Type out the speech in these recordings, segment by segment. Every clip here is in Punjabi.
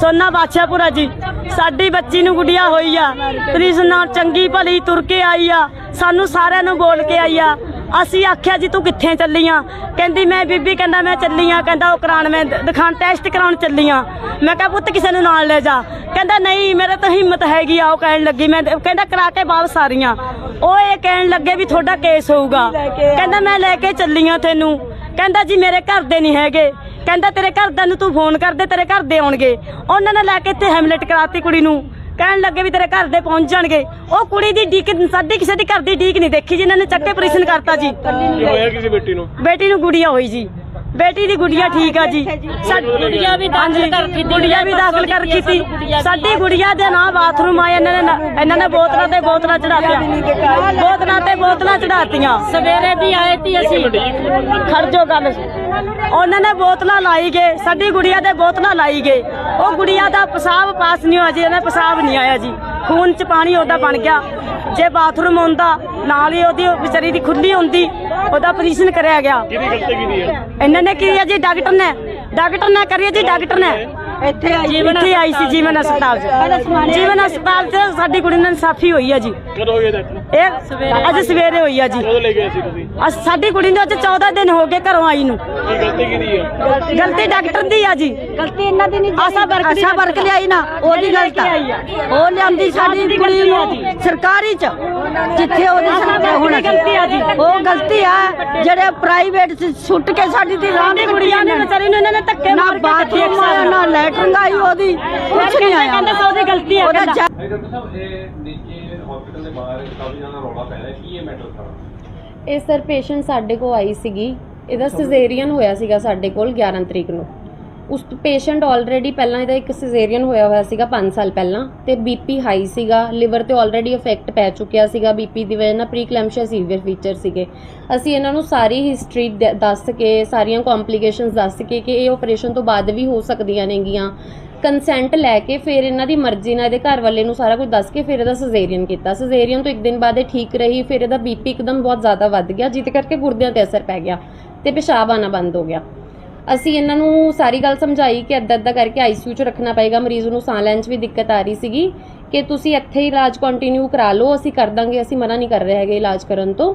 ਸੋਨਾ ਬਾਦਸ਼ਾਹਪੁਰਾ ਜੀ, ਸਾਡੀ ਬੱਚੀ ਨੂੰ ਗੁੱਡੀਆ ਹੋਈ ਆ। ਪ੍ਰੀਸ ਨਾਲ ਚੰਗੀ ਭਲੀ ਤੁਰ ਕੇ ਆਈ ਆ, ਸਾਨੂੰ ਸਾਰਿਆਂ ਨੂੰ ਬੋਲ ਕੇ ਆਈ ਆ। ਅਸੀਂ ਆਖਿਆ ਜੀ, ਤੂੰ ਕਿੱਥੇ ਚੱਲੀ ਆ? ਕਹਿੰਦੀ, ਮੈਂ ਬੀਬੀ ਕਹਿੰਦਾ, ਮੈਂ ਚੱਲੀ ਆ। ਕਹਿੰਦਾ, ਉਹ ਕਰਾਉਣ, ਮੈਂ ਦ- ਦਿਖਾਣ ਟੈਸਟ ਕਰਾਉਣ ਚੱਲੀ ਆ। ਮੈਂ ਕਿਹਾ, ਪੁੱਤ, ਕਿਸੇ ਨੂੰ ਨਾਲ ਲੈ ਜਾ। ਕਹਿੰਦਾ, ਨਹੀਂ, ਮੇਰੇ ਤਾਂ ਹਿੰਮਤ ਹੈਗੀ ਆ। ਉਹ ਕਹਿਣ ਲੱਗੀ, ਮੈਂ ਕਹਿੰਦਾ, ਕਰਾ ਕੇ ਵਾਪਸ ਆ ਰਹੀਆਂ ਉਹ ਇਹ ਕਹਿਣ ਲੱਗੇ ਵੀ ਤੁਹਾਡਾ ਕੇਸ ਹੋਊਗਾ। ਕਹਿੰਦਾ, ਮੈਂ ਲੈ ਕੇ ਚੱਲੀ ਆ ਤੈਨੂੰ। ਕਹਿੰਦਾ, ਜੀ, ਮੇਰੇ ਘਰ ਦੇ ਨਹੀਂ ਹੈਗੇ। ਕਹਿੰਦਾ ਤੇਰੇ ਘਰਦਿਆਂ ਨੂੰ ਤੂੰ ਫੋਨ ਕਰ ਦੇ ਤੇਰੇ ਘਰ ਦੇ ਆਉਣਗੇ। ਉਹਨਾਂ ਨੇ ਲੈ ਕੇ ਇੱਥੇ ਹੈਮਲੇਟ ਕਰਾਤੀ ਕੁੜੀ ਨੂੰ। ਕਹਿਣ ਲੱਗੇ ਵੀ ਤੇਰੇ ਘਰ ਦੇ ਪਹੁੰਚ ਜਾਣਗੇ। ਉਹ ਕੁੜੀ ਦੀ ਡੀਕ ਸਾਡੀ ਕਿਸੇ ਦੀ ਘਰ ਦੀ ਡੀਕ ਨਹੀਂ ਦੇਖੀ ਜਿਨ੍ਹਾਂ ਨੇ ਚੱਕੇ ਆਪਰੇਸ਼ਨ ਕਰਤਾ ਜੀ। ਹੋਇਆ ਕਿਸੇ ਬੇਟੀ ਨੂੰ? ਬੇਟੀ ਨੂੰ ਗੁੜੀਆ ਹੋਈ ਜੀ। ਬੇਟੀ ਦੀ ਗੁੜੀਆ ਠੀਕ ਆ ਜੀ। ਸਾਡੀ ਗੁੜੀਆ ਵੀ ਦਾਖਲ ਕਰ ਕੀਤੀ ਗੁੜੀਆ ਵੀ ਦਾਖਲ ਕਰ ਕੀਤੀ। ਸਾਡੀ ਗੁੜੀਆ ਦੇ ਨਾਂ ਬਾਥਰੂਮ ਆਏ ਇਹਨਾਂ ਨੇ ਇਹਨਾਂ ਨੇ ਬੋਤਲਾਂ ਤੇ ਬੋਤਲਾਂ ਚੜਾਤੀਆਂ ਬੋਤਲਾਂ ਤੇ ਬੋਤਲਾਂ ਚੜਾਤੀਆਂ ਸਵੇਰੇ ਵੀ ਆਏ ਤੀ ਅਸੀਂ। ਖਰਜੋ ਗੱਲ। ਉਹਨਾਂ ਨੇ ਬੋਤਲਾਂ ਲਾਈ ਗਏ। ਸਾਡੀ ਗੁੜੀਆ ਦੇ ਬੋਤਲਾਂ ਲਾਈ ਗਏ। ਉਹ ਗੁੜੀਆ ਦਾ ਪਿਸ਼ਾਬ ਪਾਸ ਨਹੀਂ ਹੋਇਆ ਜੀ ਇਹਨੇ ਪਿਸ਼ਾਬ ਨਹੀਂ ਆਇਆ ਜੀ। ਖੂਨ ਚ ਪਾਣੀ ਉਹਦਾ ਬਣ ਗਿਆ। ਜੇ ਬਾਥਰੂਮ ਹੁੰਦਾ ਨਾਲ ਹੀ ਉਹਦੀ ਵਿਚਾਰੀ ਦੀ ਖੁੱਲੀ ਹੁੰਦੀ ਉਹਦਾ ਆਪਰੇਸ਼ਨ ਕਰਿਆ ਗਿਆ। ਕਿਹਦੀ ਗਲਤੀ ਕੀਤੀ ਹੈ? ਇਹਨਾਂ ਨੇ ਕੀ ਹੈ ਜੀ ਡਾਕਟਰ ਨੇ। ਡਾਕਟਰ ਨੇ ਕਰੀ ਜੀ ਡਾਕਟਰ ਨੇ। ਇੱਥੇ ਆਈ ਜੀਵਨ ਇੱਥੇ ਆਈ ਸੀ ਜੀਵਨ ਹਸਪਤਾਲ 'ਚ। ਜੀਵਨ ਹਸਪਤਾਲ 'ਚ ਸਾਡੀ ਕੁੜੀ ਨਾਲ ਸਾਫੀ ਹੋਈ ਹੈ ਜੀ। ਕਦੋਂ ਹੋਈ ਡਾਕਟਰ ਇਹ ਅੱਜ ਸਵੇਰੇ ਹੋਈ ਆ ਜੀ। ਕਦੋਂ ਲੈ ਗਏ ਸੀ ਤੁਸੀਂ? ਅੱਜ ਸਾਡੀ ਕੁੜੀ ਨੂੰ ਅੱਜ 14 ਦਿਨ ਹੋ ਗਏ ਘਰੋਂ ਆਈ ਨੂੰ। ਕੀ ਗਲਤੀ ਕੀਤੀ ਹੈ ਗਲਤੀ ਡਾਕਟਰ ਦੀ ਆ ਜੀ। ਗਲਤੀ ਇਹਨਾਂ ਦੀ ਨਹੀਂ ਆਸ਼ਾ ਵਰਕ ਆਸ਼ਾ ਵਰਕ ਲਿਆਈ ਨਾ ਉਹਦੀ ਗਲਤ ਆ। ਉਹ ਲਿਆਂਦੀ ਸਾਡੀ ਕੁੜੀ ਨੂੰ ਸਰਕਾਰੀ ਚ ਜਿੱਥੇ ਉਹਦੀ ਸਰਕਾਰ ਹੋਣਾ ਗਲਤੀ ਆ ਜੀ। ਉਹ ਗਲਤੀ ਆ ਜਿਹੜੇ ਪ੍ਰਾਈਵੇਟ ਚ ਸੁੱਟ ਕੇ ਸਾਡੀ ਦੀ ਰਾਮ ਕੁੜੀਆਂ ਨੇ ਵਿਚਾਰੀ ਨੂੰ ਇਹਨਾਂ ਨੇ ਧੱਕੇ ਮਾਰ ਕੇ ਬਾਥਰੂਮ ਨਾ ਲੈਟਰਿੰਗ ਆਈ ਉਹਦੀ ਕੁਛ ਨਹੀਂ ਆਇਆ। ਕਹਿੰਦਾ ਸੌ ਦੀ ਗਲਤੀ ਆ ਉਹਦਾ ਕਹਿੰਦਾ। ਜਾ- ਨਹੀਂ ਡਾਕਟਰ ਸਾਹਿਬ ਇਹ ਨੀਚੇ ਹਸਪੀਟਲ ਦੇ ਬਾਹਰ ਕਾਫੀ ਜ਼ਿਆਦਾ ਰੌਲਾ ਪੈ ਰਿਹਾ ਕੀ ਇਹ ਮੈਟਰ ਸਾਰਾ? ਇਹ ਸਰ ਪੇਸ਼ੈਂਟ ਸਾਡੇ ਕੋਲ ਆਈ ਸੀਗੀ ਇਹਦਾ ਸਿਜ਼ੇਰੀਅਨ ਹੋਇਆ ਸੀਗਾ ਸਾਡੇ ਕੋਲ 11 ਤਰੀਕ ਨੂੰ। ਉਸ ਪੇਸ਼ੈਂਟ ਆਲਰੇਡੀ ਪਹਿਲਾਂ ਇਹਦਾ ਇੱਕ ਸਿਜ਼ੇਰੀਅਨ ਹੋਇਆ ਹੋਇਆ ਸੀਗਾ 5 ਸਾਲ ਪਹਿਲਾਂ ਤੇ ਬੀਪੀ ਹਾਈ ਸੀਗਾ ਲਿਵਰ ਤੇ ਆਲਰੇਡੀ ਇਫੈਕਟ ਪੈ ਚੁੱਕਿਆ ਸੀਗਾ ਬੀਪੀ ਦੀ ਵਜ੍ਹਾ ਨਾਲ ਪ੍ਰੀਕਲੈਮਸ਼ੀਆ ਸੀਵੀਅਰ ਫੀਚਰ ਸੀਗੇ। ਅਸੀਂ ਇਹਨਾਂ ਨੂੰ ਸਾਰੀ ਹਿਸਟਰੀ ਦੱਸ ਕੇ ਸਾਰੀਆਂ ਕੰਪਲਿਕੇਸ਼ਨਸ ਦੱਸ ਕੇ ਕਿ ਇਹ ਆਪਰੇਸ਼ਨ ਤੋਂ ਬਾਅਦ ਵੀ ਹੋ ਸਕਦੀਆਂ ਨੇਗੀਆਂ। ਕੰਸੈਂਟ ਲੈ ਕੇ ਫਿਰ ਇਹਨਾਂ ਦੀ ਮਰਜ਼ੀ ਨਾਲ ਇਹਦੇ ਘਰ ਵਾਲੇ ਨੂੰ ਸਾਰਾ ਕੁਝ ਦੱਸ ਕੇ ਫਿਰ ਇਹਦਾ ਸਿਜ਼ੇਰੀਅਨ ਕੀਤਾ। ਸਿਜ਼ੇਰੀਅਨ ਤੋਂ ਇੱਕ ਦਿਨ ਬਾਅਦ ਇਹ ਠੀਕ ਰਹੀ, ਫਿਰ ਇਹਦਾ ਬੀਪੀ ਇੱਕਦਮ ਬਹੁਤ ਜ਼ਿਆਦਾ ਵੱਧ ਗਿਆ, ਜਿਹਦੇ ਕਰਕੇ ਗੁਰਦਿਆਂ ਤੇ ਅਸਰ ਪੈ ਗਿਆ ਤੇ ਪਿਸ਼ਾਬ ਆਣਾ ਬੰਦ ਹੋ ਗਿਆ। ਅਸੀਂ ਇਹਨਾਂ ਨੂੰ ਸਾਰੀ ਗੱਲ ਸਮਝਾਈ ਕਿ ਅੱਧਾ ਅੱਧਾ ਕਰਕੇ ਆਈਸੀਯੂ 'ਚ ਰੱਖਣਾ ਪਏਗਾ, ਮਰੀਜ਼ ਨੂੰ ਸਾਹ ਲੈਣ 'ਚ ਵੀ ਦਿੱਕਤ ਆ ਰਹੀ ਸੀਗੀ ਕਿ ਤੁਸੀਂ ਇੱਥੇ ਹੀ ਇਲਾਜ ਕੰਟੀਨਿਊ ਕਰਾ ਲਓ, ਅਸੀਂ ਕਰ ਦਾਂਗੇ, ਅਸੀਂ ਮਨਾ ਨਹੀਂ ਕਰ ਰਹੇ ਹੈਗੇ ਇਲਾਜ ਕਰਨ ਤੋਂ।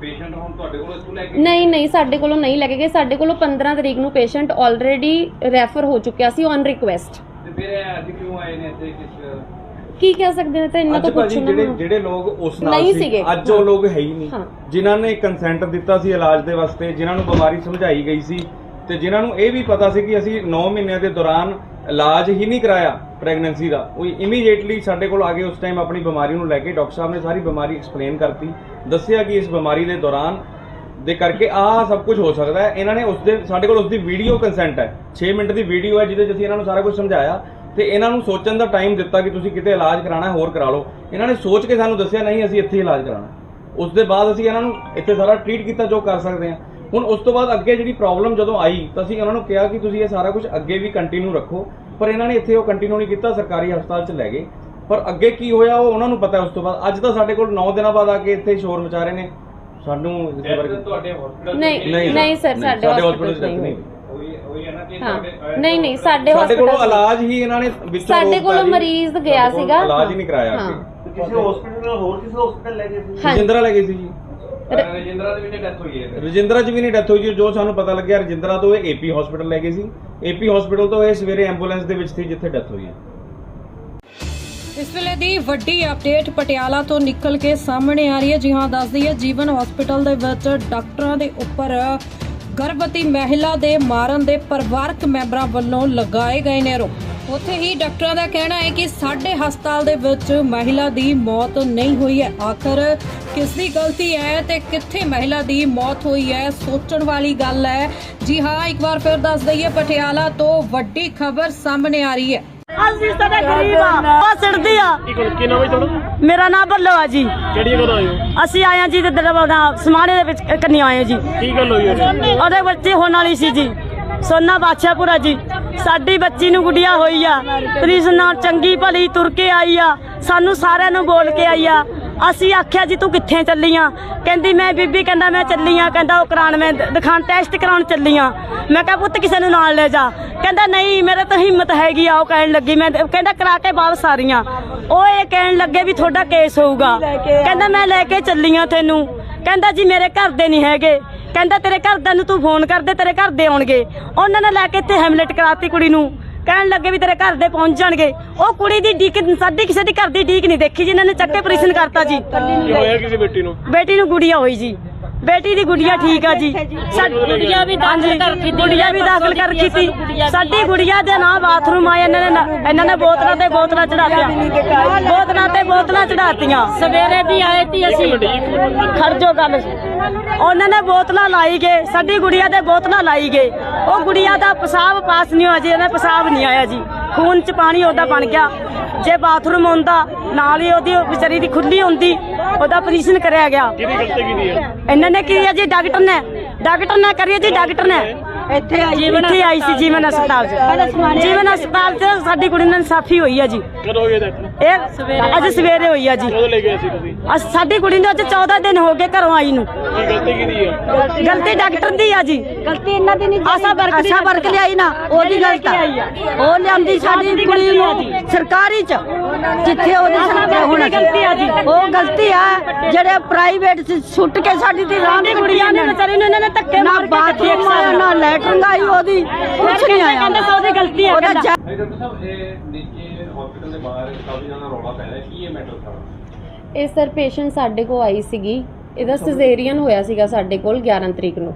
ਪੇਸ਼ੈਂਟ ਹੁਣ ਤੁਹਾਡੇ ਕੋਲ ਇੱਥੋਂ ਲੈ ਕੇ ਨਹੀਂ ਨਹੀਂ ਸਾਡੇ ਕੋਲੋਂ ਨਹੀਂ ਲੈ ਕੇ ਗਏ ਸਾਡੇ ਕੋਲੋਂ 15 ਤਰੀਕ ਨੂੰ ਪੇਸ਼ੈਂਟ ਆਲਰੇਡੀ ਰੈਫਰ ਹੋ ਚੁੱਕਿਆ ਸੀ ਔਨ ਰਿਕੁਐਸਟ ਤੇ ਫਿਰ ਇਹ ਅੱਜ ਕਿਉਂ ਆਏ ਨੇ ਇੱਥੇ ਕਿਸ ਕੀ ਕਹਿ ਸਕਦੇ ਨੇ ਤਾਂ ਇੰਨਾ ਅੱਜ ਤਾਂ ਭਾਜੀ ਪੁੱਛਣਾ ਜਿਹੜੇ। ਜਿਹੜੇ ਲੋਕ ਉਸ ਨਾਲ ਨਹੀਂ ਸੀ ਸੀਗੇ। ਅੱਜ ਉਹ ਲੋਕ ਹੈ ਹੀ ਨਹੀਂ ਹਾਂ। ਜਿਨ੍ਹਾਂ ਨੇ ਕੰਸੈਂਟ ਦਿੱਤਾ ਸੀ ਇਲਾਜ ਦੇ ਵਾਸਤੇ ਜਿਨ੍ਹਾਂ ਨੂੰ ਬਿਮਾਰੀ ਸਮਝਾਈ ਗਈ ਸੀ ਤੇ ਜਿਨ੍ਹਾਂ ਨੂੰ ਇਹ ਵੀ ਪਤਾ ਸੀ ਕਿ ਅਸੀਂ 9 ਮਹੀਨਿਆਂ ਦੇ ਦੌਰਾਨ ਇਲਾਜ ਹੀ ਨਹੀਂ ਕਰਾਇਆ ਪ੍ਰੈਗਨੈਂਸੀ ਦਾ। ਉਹ ਇਮੀਡੀਏਟਲੀ ਸਾਡੇ ਕੋਲ ਆ ਕੇ ਉਸ ਟਾਈਮ ਆਪਣੀ ਬਿਮਾਰੀ ਨੂੰ ਲੈ ਕੇ ਡਾਕਟਰ ਸਾਹਿਬ ਨੇ ਸਾਰੀ ਬਿਮਾਰੀ ਐਕਸਪਲੇਨ ਕਰਤੀ, ਦੱਸਿਆ ਕਿ ਇਸ ਬਿਮਾਰੀ ਦੇ ਦੌਰਾਨ ਦੇ ਕਰਕੇ ਆਹ ਸਭ ਕੁਝ ਹੋ ਸਕਦਾ ਹੈ। ਇਹਨਾਂ ਨੇ ਉਸ ਦੇ, ਸਾਡੇ ਕੋਲ ਉਸ ਦੀ ਵੀਡੀਓ ਕੰਸੈਂਟ ਹੈ। 6 ਮਿੰਟ ਦੀ ਵੀਡੀਓ ਹੈ ਜਿਹਦੇ 'ਚ ਅਸੀਂ ਇਹਨਾਂ ਨੂੰ ਸਾਰਾ ਕੁਝ ਸਮਝਾਇਆ ਤੇ ਇਹਨਾਂ ਨੂੰ ਸੋਚਣ ਦਾ ਟਾਈਮ ਦਿੱਤਾ ਕਿ ਤੁਸੀਂ ਕਿਤੇ ਇਲਾਜ ਕਰਾਣਾ ਹੋਰ ਕਰਾ ਲਓ। ਇਹਨਾਂ ਨੇ ਸੋਚ ਕੇ ਸਾਨੂੰ ਦੱਸਿਆ, ਨਹੀਂ, ਅਸੀਂ ਇੱਥੇ ਇਲਾਜ ਕਰਾਣਾ ਉਸ ਦੇ ਬਾਅਦ ਅਸੀਂ ਇਹਨਾਂ ਨੂੰ ਇੱਥੇ ਸਾਰਾ ਟ੍ਰੀਟ ਕੀਤਾ ਜੋ ਕਰ ਸਕਦੇ ਹਾਂ। ਹੁਣ ਉਸ ਤੋਂ ਬਾਅਦ ਅੱਗੇ ਜਿਹੜੀ ਪ੍ਰੋਬਲਮ ਜਦੋਂ ਆਈ ਤਾਂ ਅਸੀਂ ਉਹਨਾਂ ਨੂੰ ਕਿਹਾ ਕਿ ਤੁਸੀਂ ਇਹ ਸਾਰਾ ਕੁਝ ਅੱਗੇ ਵੀ ਕੰਟੀਨਿਊ ਰੱਖੋ। ਪਰ ਇਹਨਾਂ ਨੇ ਇੱਥੇ ਉਹ ਕੰਟੀਨਿਊ ਨਹੀਂ ਕੀਤਾ ਸਰਕਾਰੀ ਹਸਪਤਾਲ 'ਚ ਲੈ ਗਏ। ਪਰ ਅੱਗੇ ਕੀ ਹੋਇਆ ਉਹ ਉਹਨਾਂ ਨੂੰ ਪਤਾ ਉਸ ਤੋਂ ਬਾਅਦ। ਅੱਜ ਤਾਂ ਸਾਡੇ ਕੋਲ 9 ਦਿਨਾਂ ਬਾਅਦ ਆ ਕੇ ਇੱਥੇ ਸ਼ੋਰ ਮਚਾ ਰਹੇ ਨੇ। ਸਾਨੂੰ ਇਸ ਬਾਰੇ ਤੁਹਾਡੇ ਹਸਪੀਟਲ ਨਹੀਂ ਨਹੀਂ ਸਰ ਸਾਡੇ ਹਸਪੀਟਲ 'ਚ ਨਹੀਂ ਨਹੀਂ ਨਹੀਂ ਨਹੀਂ ਸਾਡੇ ਸਾਡੇ ਕੋਲੋਂ ਇਲਾਜ ਹੀ ਇਹਨਾਂ ਨੇ ਵਿੱਚੋਂ ਸਾਡੇ ਕੋਲੋਂ। ਮਰੀਜ਼ ਗਿਆ ਸੀਗਾ। ਇਲਾਜ ਹੀ ਨਹੀਂ ਕਰਾਇਆ ਕਿਸੇ ਹਸਪੀਟਲ ਨਾਲ ਹੋਰ ਕਿਸੇ ਹਸਪੀਟਲ ਲੈ ਗਏ ਸੀ? ਹਾਂ ਰਜਿੰਦਰਾ ਲੈ ਗਏ ਸੀ ਜੀ। ਰਜਿੰਦਰਾ ਦੇ ਵਿੱਚ ਡੈਥ ਹੋਈ ਹੈ ਰਜਿੰਦਰਾ ਚ ਵੀ ਨਹੀਂ ਡੈਥ ਹੋਈ ਜੀ ਸਾਨੂੰ ਪਤਾ ਲੱਗਿਆ ਰਜਿੰਦਰਾ ਤੋਂ ਇਹ ਏਪੀ ਹਸਪੀਟਲ ਲੈ ਗਏ ਸੀ। ਏਪੀ ਹਸਪੀਟਲ ਤੋਂ ਇਹ ਸਵੇਰੇ ਐਂਬੂਲੈਂਸ ਦੇ ਵਿੱਚ ਸੀ ਜਿੱਥੇ ਡੈਥ ਹੋਈ ਹੈ। ਇਸ ਵੇਲੇ ਦੀ ਵੱਡੀ ਅਪਡੇਟ ਪਟਿਆਲਾ ਤੋਂ ਨਿਕਲ ਕੇ ਸਾਹਮਣੇ ਆ ਰਹੀ ਹੈ। ਜੀ ਹਾਂ ਦੱਸਦੀ ਹੈ ਜੀਵਨ ਹਸਪੀਟਲ ਦੇ ਵਿੱਚ ਡਾਕਟਰਾਂ ਦੇ ਉੱਪਰ ਗਰਭਵਤੀ ਮਹਿਲਾ ਦੇ ਮਾਰਨ ਦੇ ਪਰਿਵਾਰਕ ਮੈਂਬਰਾਂ ਵੱਲੋਂ ਲਗਾਏ ਗਏ ਨੇ ਆਰੋਪ। ਉੱਥੇ ਹੀ ਡਾਕਟਰਾਂ ਦਾ ਕਹਿਣਾ ਹੈ ਕਿ ਸਾਡੇ ਹਸਪਤਾਲ ਦੇ ਵਿੱਚ ਮਹਿਲਾ ਦੀ ਮੌਤ ਨਹੀਂ ਹੋਈ ਹੈ। ਆਖਰ ਕਿਸ ਦੀ ਗਲਤੀ ਹੈ ਤੇ ਕਿੱਥੇ ਮਹਿਲਾ ਦੀ ਮੌਤ ਹੋਈ ਹੈ ਸੋਚਣ ਵਾਲੀ ਗੱਲ ਹੈ। ਜੀ ਹਾਂ ਇੱਕ ਵਾਰ ਫਿਰ ਦੱਸ ਦਈਏ ਪਟਿਆਲਾ ਤੋਂ ਵੱਡੀ ਖਬਰ ਸਾਹਮਣੇ ਆ ਰਹੀ ਹੈ। ਅਸੀਂ ਸਾਡੇ ਗਰੀਬ ਆ ਉਹ ਸਿੜਦੀ ਆ। ਕੀ ਗੱਲ ਕੀ ਨਾਮ ਹੈ ਤੁਹਾਡਾ? ਮੇਰਾ ਨਾਮ ਬੱਲੋ ਆ ਜੀ। ਕਿਹੜੀ ਜਗ੍ਹਾ ਤੋਂ ਆਏ ਹੋ? ਅਸੀਂ ਆਏ ਆ ਜੀ ਤੇ ਦਰਵਾਜ਼ਾ ਸਮਾਣੇ ਦੇ ਵਿੱਚ ਕੰਨੀ ਆਏ ਜੀ। ਕੀ ਗੱਲ ਹੋਈ ਹੈ ਉਹਦੇ ਬੱਚੇ ਹੋਣ ਵਾਲੀ ਸੀ ਜੀ। ਸੋਨਾ ਬਾਦਸ਼ਾਹਪੁਰਾ ਜੀ। ਸਾਡੀ ਬੱਚੀ ਨੂੰ ਗੁੱਡੀਆਂ ਹੋਈ ਆ। ਕ੍ਰਿਸ਼ਨ ਨਾਲ ਚੰਗੀ ਭਲੀ ਤੁਰ ਕੇ ਆਈ ਆ। ਸਾਨੂੰ ਸਾਰਿਆਂ ਨੂੰ ਬੋਲ ਕੇ ਆਈ ਆ। ਅਸੀਂ ਆਖਿਆ ਜੀ, ਤੂੰ ਕਿੱਥੇ ਚੱਲੀ ਆ ਕਹਿੰਦੀ, ਮੈਂ ਬੀਬੀ ਕਹਿੰਦਾ, ਮੈਂ ਚੱਲੀ ਆ ਕਹਿੰਦਾ, ਉਹ ਕਰਾਉਣ ਮੈਂ ਦ- ਦਿਖਾਣ ਟੈਸਟ ਕਰਾਉਣ ਚੱਲੀ ਆ ਮੈਂ ਕਿਹਾ, ਪੁੱਤ, ਕਿਸੇ ਨੂੰ ਨਾਲ ਲੈ ਜਾ। ਕਹਿੰਦਾ, ਨਹੀਂ, ਮੇਰੇ ਤਾਂ ਹਿੰਮਤ ਹੈਗੀ ਆ। ਉਹ ਕਹਿਣ ਲੱਗੀ, ਮੈਂ ਕਹਿੰਦਾ, ਕਰਾ ਕੇ ਵਾਪਸ ਆ ਰਹੀਆਂ ਉਹ ਇਹ ਕਹਿਣ ਲੱਗੇ ਵੀ ਤੁਹਾਡਾ ਕੇਸ ਹੋਊਗਾ। ਕਹਿੰਦਾ, ਮੈਂ ਲੈ ਕੇ ਚੱਲੀ ਆ ਤੈਨੂੰ। ਕਹਿੰਦਾ, ਜੀ, ਮੇਰੇ ਘਰ ਦੇ ਨਹੀਂ ਹੈਗੇ। ਕਹਿੰਦਾ ਤੇਰੇ ਘਰਦਿਆਂ ਨੂੰ ਤੂੰ ਫੋਨ ਕਰ ਦੇ ਤੇਰੇ ਘਰ ਦੇ ਆਉਣਗੇ। ਉਹਨਾਂ ਨੇ ਲੈ ਕੇ ਇੱਥੇ ਹੈਮਲੇਟ ਕਰਾਤੀ ਕੁੜੀ ਨੂੰ। ਕਹਿਣ ਲੱਗੇ ਵੀ ਤੇਰੇ ਘਰ ਦੇ ਪਹੁੰਚ ਜਾਣਗੇ। ਉਹ ਕੁੜੀ ਦੀ ਡੀਕ ਸਾਡੀ ਕਿਸੇ ਦੀ ਘਰ ਦੀ ਡੀਕ ਨਹੀਂ ਦੇਖੀ ਜਿਨ੍ਹਾਂ ਨੇ ਚੱਕੇ ਆਪਰੇਸ਼ਨ ਕਰਤਾ ਜੀ। ਕੀ ਹੋਇਆ ਕਿਸੇ ਬੇਟੀ ਨੂੰ? ਬੇਟੀ ਨੂੰ ਗੁੜੀਆ ਹੋਈ ਜੀ। ਬੇਟੀ ਦੀ ਗੁੜੀਆ ਠੀਕ ਆ ਜੀ। ਸਾਡੀ ਗੁੜੀਆ ਵੀ ਦਾਖਲ ਕਰ ਕੀਤੀ ਗੁੜੀਆ ਵੀ ਦਾਖਲ ਕਰ ਕੀਤੀ। ਸਾਡੀ ਗੁੜੀਆ ਦੇ ਨਾਂ ਬਾਥਰੂਮ ਆਏ ਇਹਨਾਂ ਨੇ ਨਾ- ਇਹਨਾਂ ਨੇ ਬੋਤਲਾਂ ਤੇ ਬੋਤਲਾਂ ਚੜਾਤੀਆਂ ਬੋਤਲਾਂ ਤੇ ਬੋਤਲਾਂ ਚੜਾਤੀਆਂ ਸਵੇਰੇ ਵੀ ਆਏ ਤੀ ਅਸੀਂ। ਖੜ ਜੋ ਗੱਲ। ਉਹਨਾਂ ਨੇ ਬੋਤਲਾਂ ਲਾਈ ਗਏ ਸਾਡੀ ਗੁੜੀਆ ਦੇ ਬੋਤਲਾਂ ਲਾਈ ਗਏ। ਉਹ ਗੁੜੀਆ ਦਾ ਪਿਸ਼ਾਬ ਪਾਸ ਨਹੀਂ ਹੋਇਆ ਜੀ ਇਹਦਾ ਪਿਸ਼ਾਬ ਨਹੀਂ ਆਇਆ ਜੀ। ਖੂਨ ਚ ਪਾਣੀ ਉਹਦਾ ਬਣ ਗਿਆ। ਜੇ ਬਾਥਰੂਮ ਹੁੰਦਾ ਨਾਲ ਹੀ ਉਹਦੀ ਉਹ ਵਿਚਾਰੀ ਦੀ ਖੁੱਲੀ ਹੁੰਦੀ ਉਹਦਾ ਆਪਰੇਸ਼ਨ ਕਰਿਆ ਗਿਆ। ਕਿਹਦੀ ਗਲਤੀ ਕੀਤੀ ਹੈ? ਇਹਨਾਂ ਨੇ ਕੀ ਹੈ ਜੀ ਡਾਕਟਰ ਨੇ ਡਾਕਟਰ ਨੇ ਕਰੀ ਜੀ ਡਾਕਟਰ ਨੇ। ਇੱਥੇ ਆਈ ਇੱਥੇ ਆਈ ਸੀ ਜੀਵਨ ਹਸਪਤਾਲ 'ਚ। ਜੀਵਨ ਹਸਪਤਾਲ 'ਚ ਸਾਡੀ ਕੁੜੀ ਨਾਲ ਇਨਸਾਫੀ ਹੋਈ ਹੈ ਜੀ। ਕਦੋਂ ਹੋਈ ਹੈ ਡਾਕਟਰ ਇਹ ਅੱਜ ਸਵੇਰੇ ਹੋਈ ਹੈ ਜੀ। ਕਦੋਂ ਲੈ ਗਏ ਸੀ ਤੁਸੀਂ? ਅੱਜ ਸਾਡੀ ਕੁੜੀ ਨੂੰ ਅੱਜ 14 ਦਿਨ ਹੋ ਗਏ ਘਰੋਂ ਆਈ ਨੂੰ। ਕੀ ਗਲਤੀ ਕੀਤੀ ਹੈ ਗਲਤੀ ਡਾਕਟਰ ਦੀ ਆ ਜੀ। ਗਲਤੀ ਇਹਨਾਂ ਦੀ ਨਹੀਂ ਆਸਾ ਵਰਕ ਦੀ ਆਸ਼ਾ ਵਰਕ ਲਿਆਈ ਨਾ ਉਹਦੀ ਗਲਤ ਆ ਉਹ ਲਿਆਂਦੀ ਸਾਡੀ ਕੁੜੀ ਨੂੰ ਸਰਕਾਰੀ ਚ ਜਿੱਥੇ ਉਹਦੀ ਸਰਕਾਰ ਹੋਣਾ ਗਲਤੀ ਆ ਜੀ। ਉਹ ਗਲਤੀ ਆ ਜਿਹੜੇ ਪ੍ਰਾਈਵੇਟ ਸੁੱਟ ਕੇ ਸਾਡੀ ਦੀ ਰਾਮ ਸਾਡੀ ਕੁੜੀਆਂ ਨੇ ਵਿਚਾਰੀ ਨੂੰ ਇਹਨਾਂ ਨੇ ਧੱਕੇ ਮਾਰ ਕੇ ਬਾਥਰੂਮ ਲੈਟਰਿੰਗ ਆਈ ਉਹਦੀ ਕੁਛ ਨਹੀਂ ਆਇਆ। ਕਹਿੰਦੇ ਸੌ ਦੀ ਗਲਤੀ ਆ ਕਹਿੰਦਾ। ਨਹੀਂ ਡਾਕਟਰ ਸਾਹਿਬ ਇਹ ਨੀਚੇ ਹਸਪੀਟਲ ਦੇ ਬਾਹਰ ਕਾਫੀ ਜ਼ਿਆਦਾ ਰੌਲਾ ਪੈ ਰਿਹਾ। ਕੀ ਇਹ ਮੈਟਰ ਸਾਰਾ? ਇਹ ਸਰ ਪੇਸ਼ੈਂਟ ਸਾਡੇ ਕੋਲ ਆਈ ਸੀਗੀ। ਇਹਦਾ ਸਿਜ਼ੇਰੀਅਨ ਹੋਇਆ ਸੀਗਾ ਸਾਡੇ ਕੋਲ 11 ਤਰੀਕ ਨੂੰ।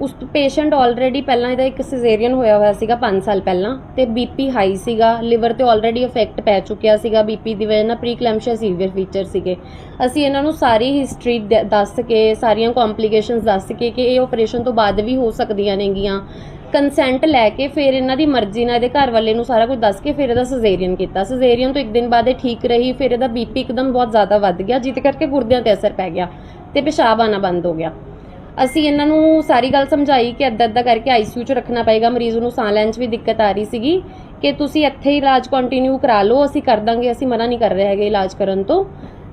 ਉਸ ਪੇਸ਼ੈਂਟ ਆਲਰੇਡੀ ਪਹਿਲਾਂ ਇਹਦਾ ਇੱਕ ਸਿਜ਼ੇਰੀਅਨ ਹੋਇਆ ਹੋਇਆ ਸੀਗਾ 5 ਸਾਲ ਪਹਿਲਾਂ ਤੇ ਬੀਪੀ ਹਾਈ ਸੀਗਾ ਲਿਵਰ ਤੇ ਆਲਰੇਡੀ ਇਫੈਕਟ ਪੈ ਚੁੱਕਿਆ ਸੀਗਾ ਬੀਪੀ ਦੀ ਵਜ੍ਹਾ ਨਾਲ ਪ੍ਰੀਕਲੈਮਸ਼ੀਆ ਸੀਵੀਅਰ ਫੀਚਰ ਸੀਗੇ। ਅਸੀਂ ਇਹਨਾਂ ਨੂੰ ਸਾਰੀ ਹਿਸਟਰੀ ਦੱਸ ਕੇ, ਸਾਰੀਆਂ ਕੰਪਲਿਕੇਸ਼ਨਸ ਦੱਸ ਕੇ ਕਿ ਇਹ ਆਪਰੇਸ਼ਨ ਤੋਂ ਬਾਅਦ ਵੀ ਹੋ ਸਕਦੀਆਂ ਨੇਗੀਆਂ। ਕੰਸੈਂਟ ਲੈ ਕੇ ਫਿਰ ਇਹਨਾਂ ਦੀ ਮਰਜ਼ੀ ਨਾਲ ਇਹਦੇ ਘਰ ਵਾਲੇ ਨੂੰ ਸਾਰਾ ਕੁਝ ਦੱਸ ਕੇ ਫਿਰ ਇਹਦਾ ਸਿਜ਼ੇਰੀਅਨ ਕੀਤਾ। ਸਿਜ਼ੇਰੀਅਨ ਤੋਂ ਇੱਕ ਦਿਨ ਬਾਅਦ ਇਹ ਠੀਕ ਰਹੀ, ਫਿਰ ਇਹਦਾ ਬੀਪੀ ਇੱਕਦਮ ਬਹੁਤ ਜ਼ਿਆਦਾ ਵੱਧ ਗਿਆ ਜਿਹਦੇ ਕਰਕੇ ਗੁਰਦਿਆਂ ਤੇ ਅਸਰ ਪੈ ਗਿਆ ਤੇ ਪਿਸ਼ਾਬ ਆਣਾ ਬੰਦ ਹੋ ਗਿਆ। ਅਸੀਂ ਇਹਨਾਂ ਨੂੰ ਸਾਰੀ ਗੱਲ ਸਮਝਾਈ ਕਿ ਅੱਧਾ ਅੱਧਾ ਕਰਕੇ ਆਈਸੀਯੂ 'ਚ ਰੱਖਣਾ ਪਏਗਾ, ਮਰੀਜ਼ ਨੂੰ ਸਾਹ ਲੈਣ 'ਚ ਵੀ ਦਿੱਕਤ ਆ ਰਹੀ ਸੀਗੀ ਕਿ ਤੁਸੀਂ ਇੱਥੇ ਹੀ ਇਲਾਜ ਕੰਟੀਨਿਊ ਕਰਾ ਲਓ, ਅਸੀਂ ਕਰ ਦਾਂਗੇ, ਅਸੀਂ ਮਨਾ ਨਹੀਂ ਕਰ ਰਹੇ ਹੈਗੇ ਇਲਾਜ ਕਰਨ ਤੋਂ।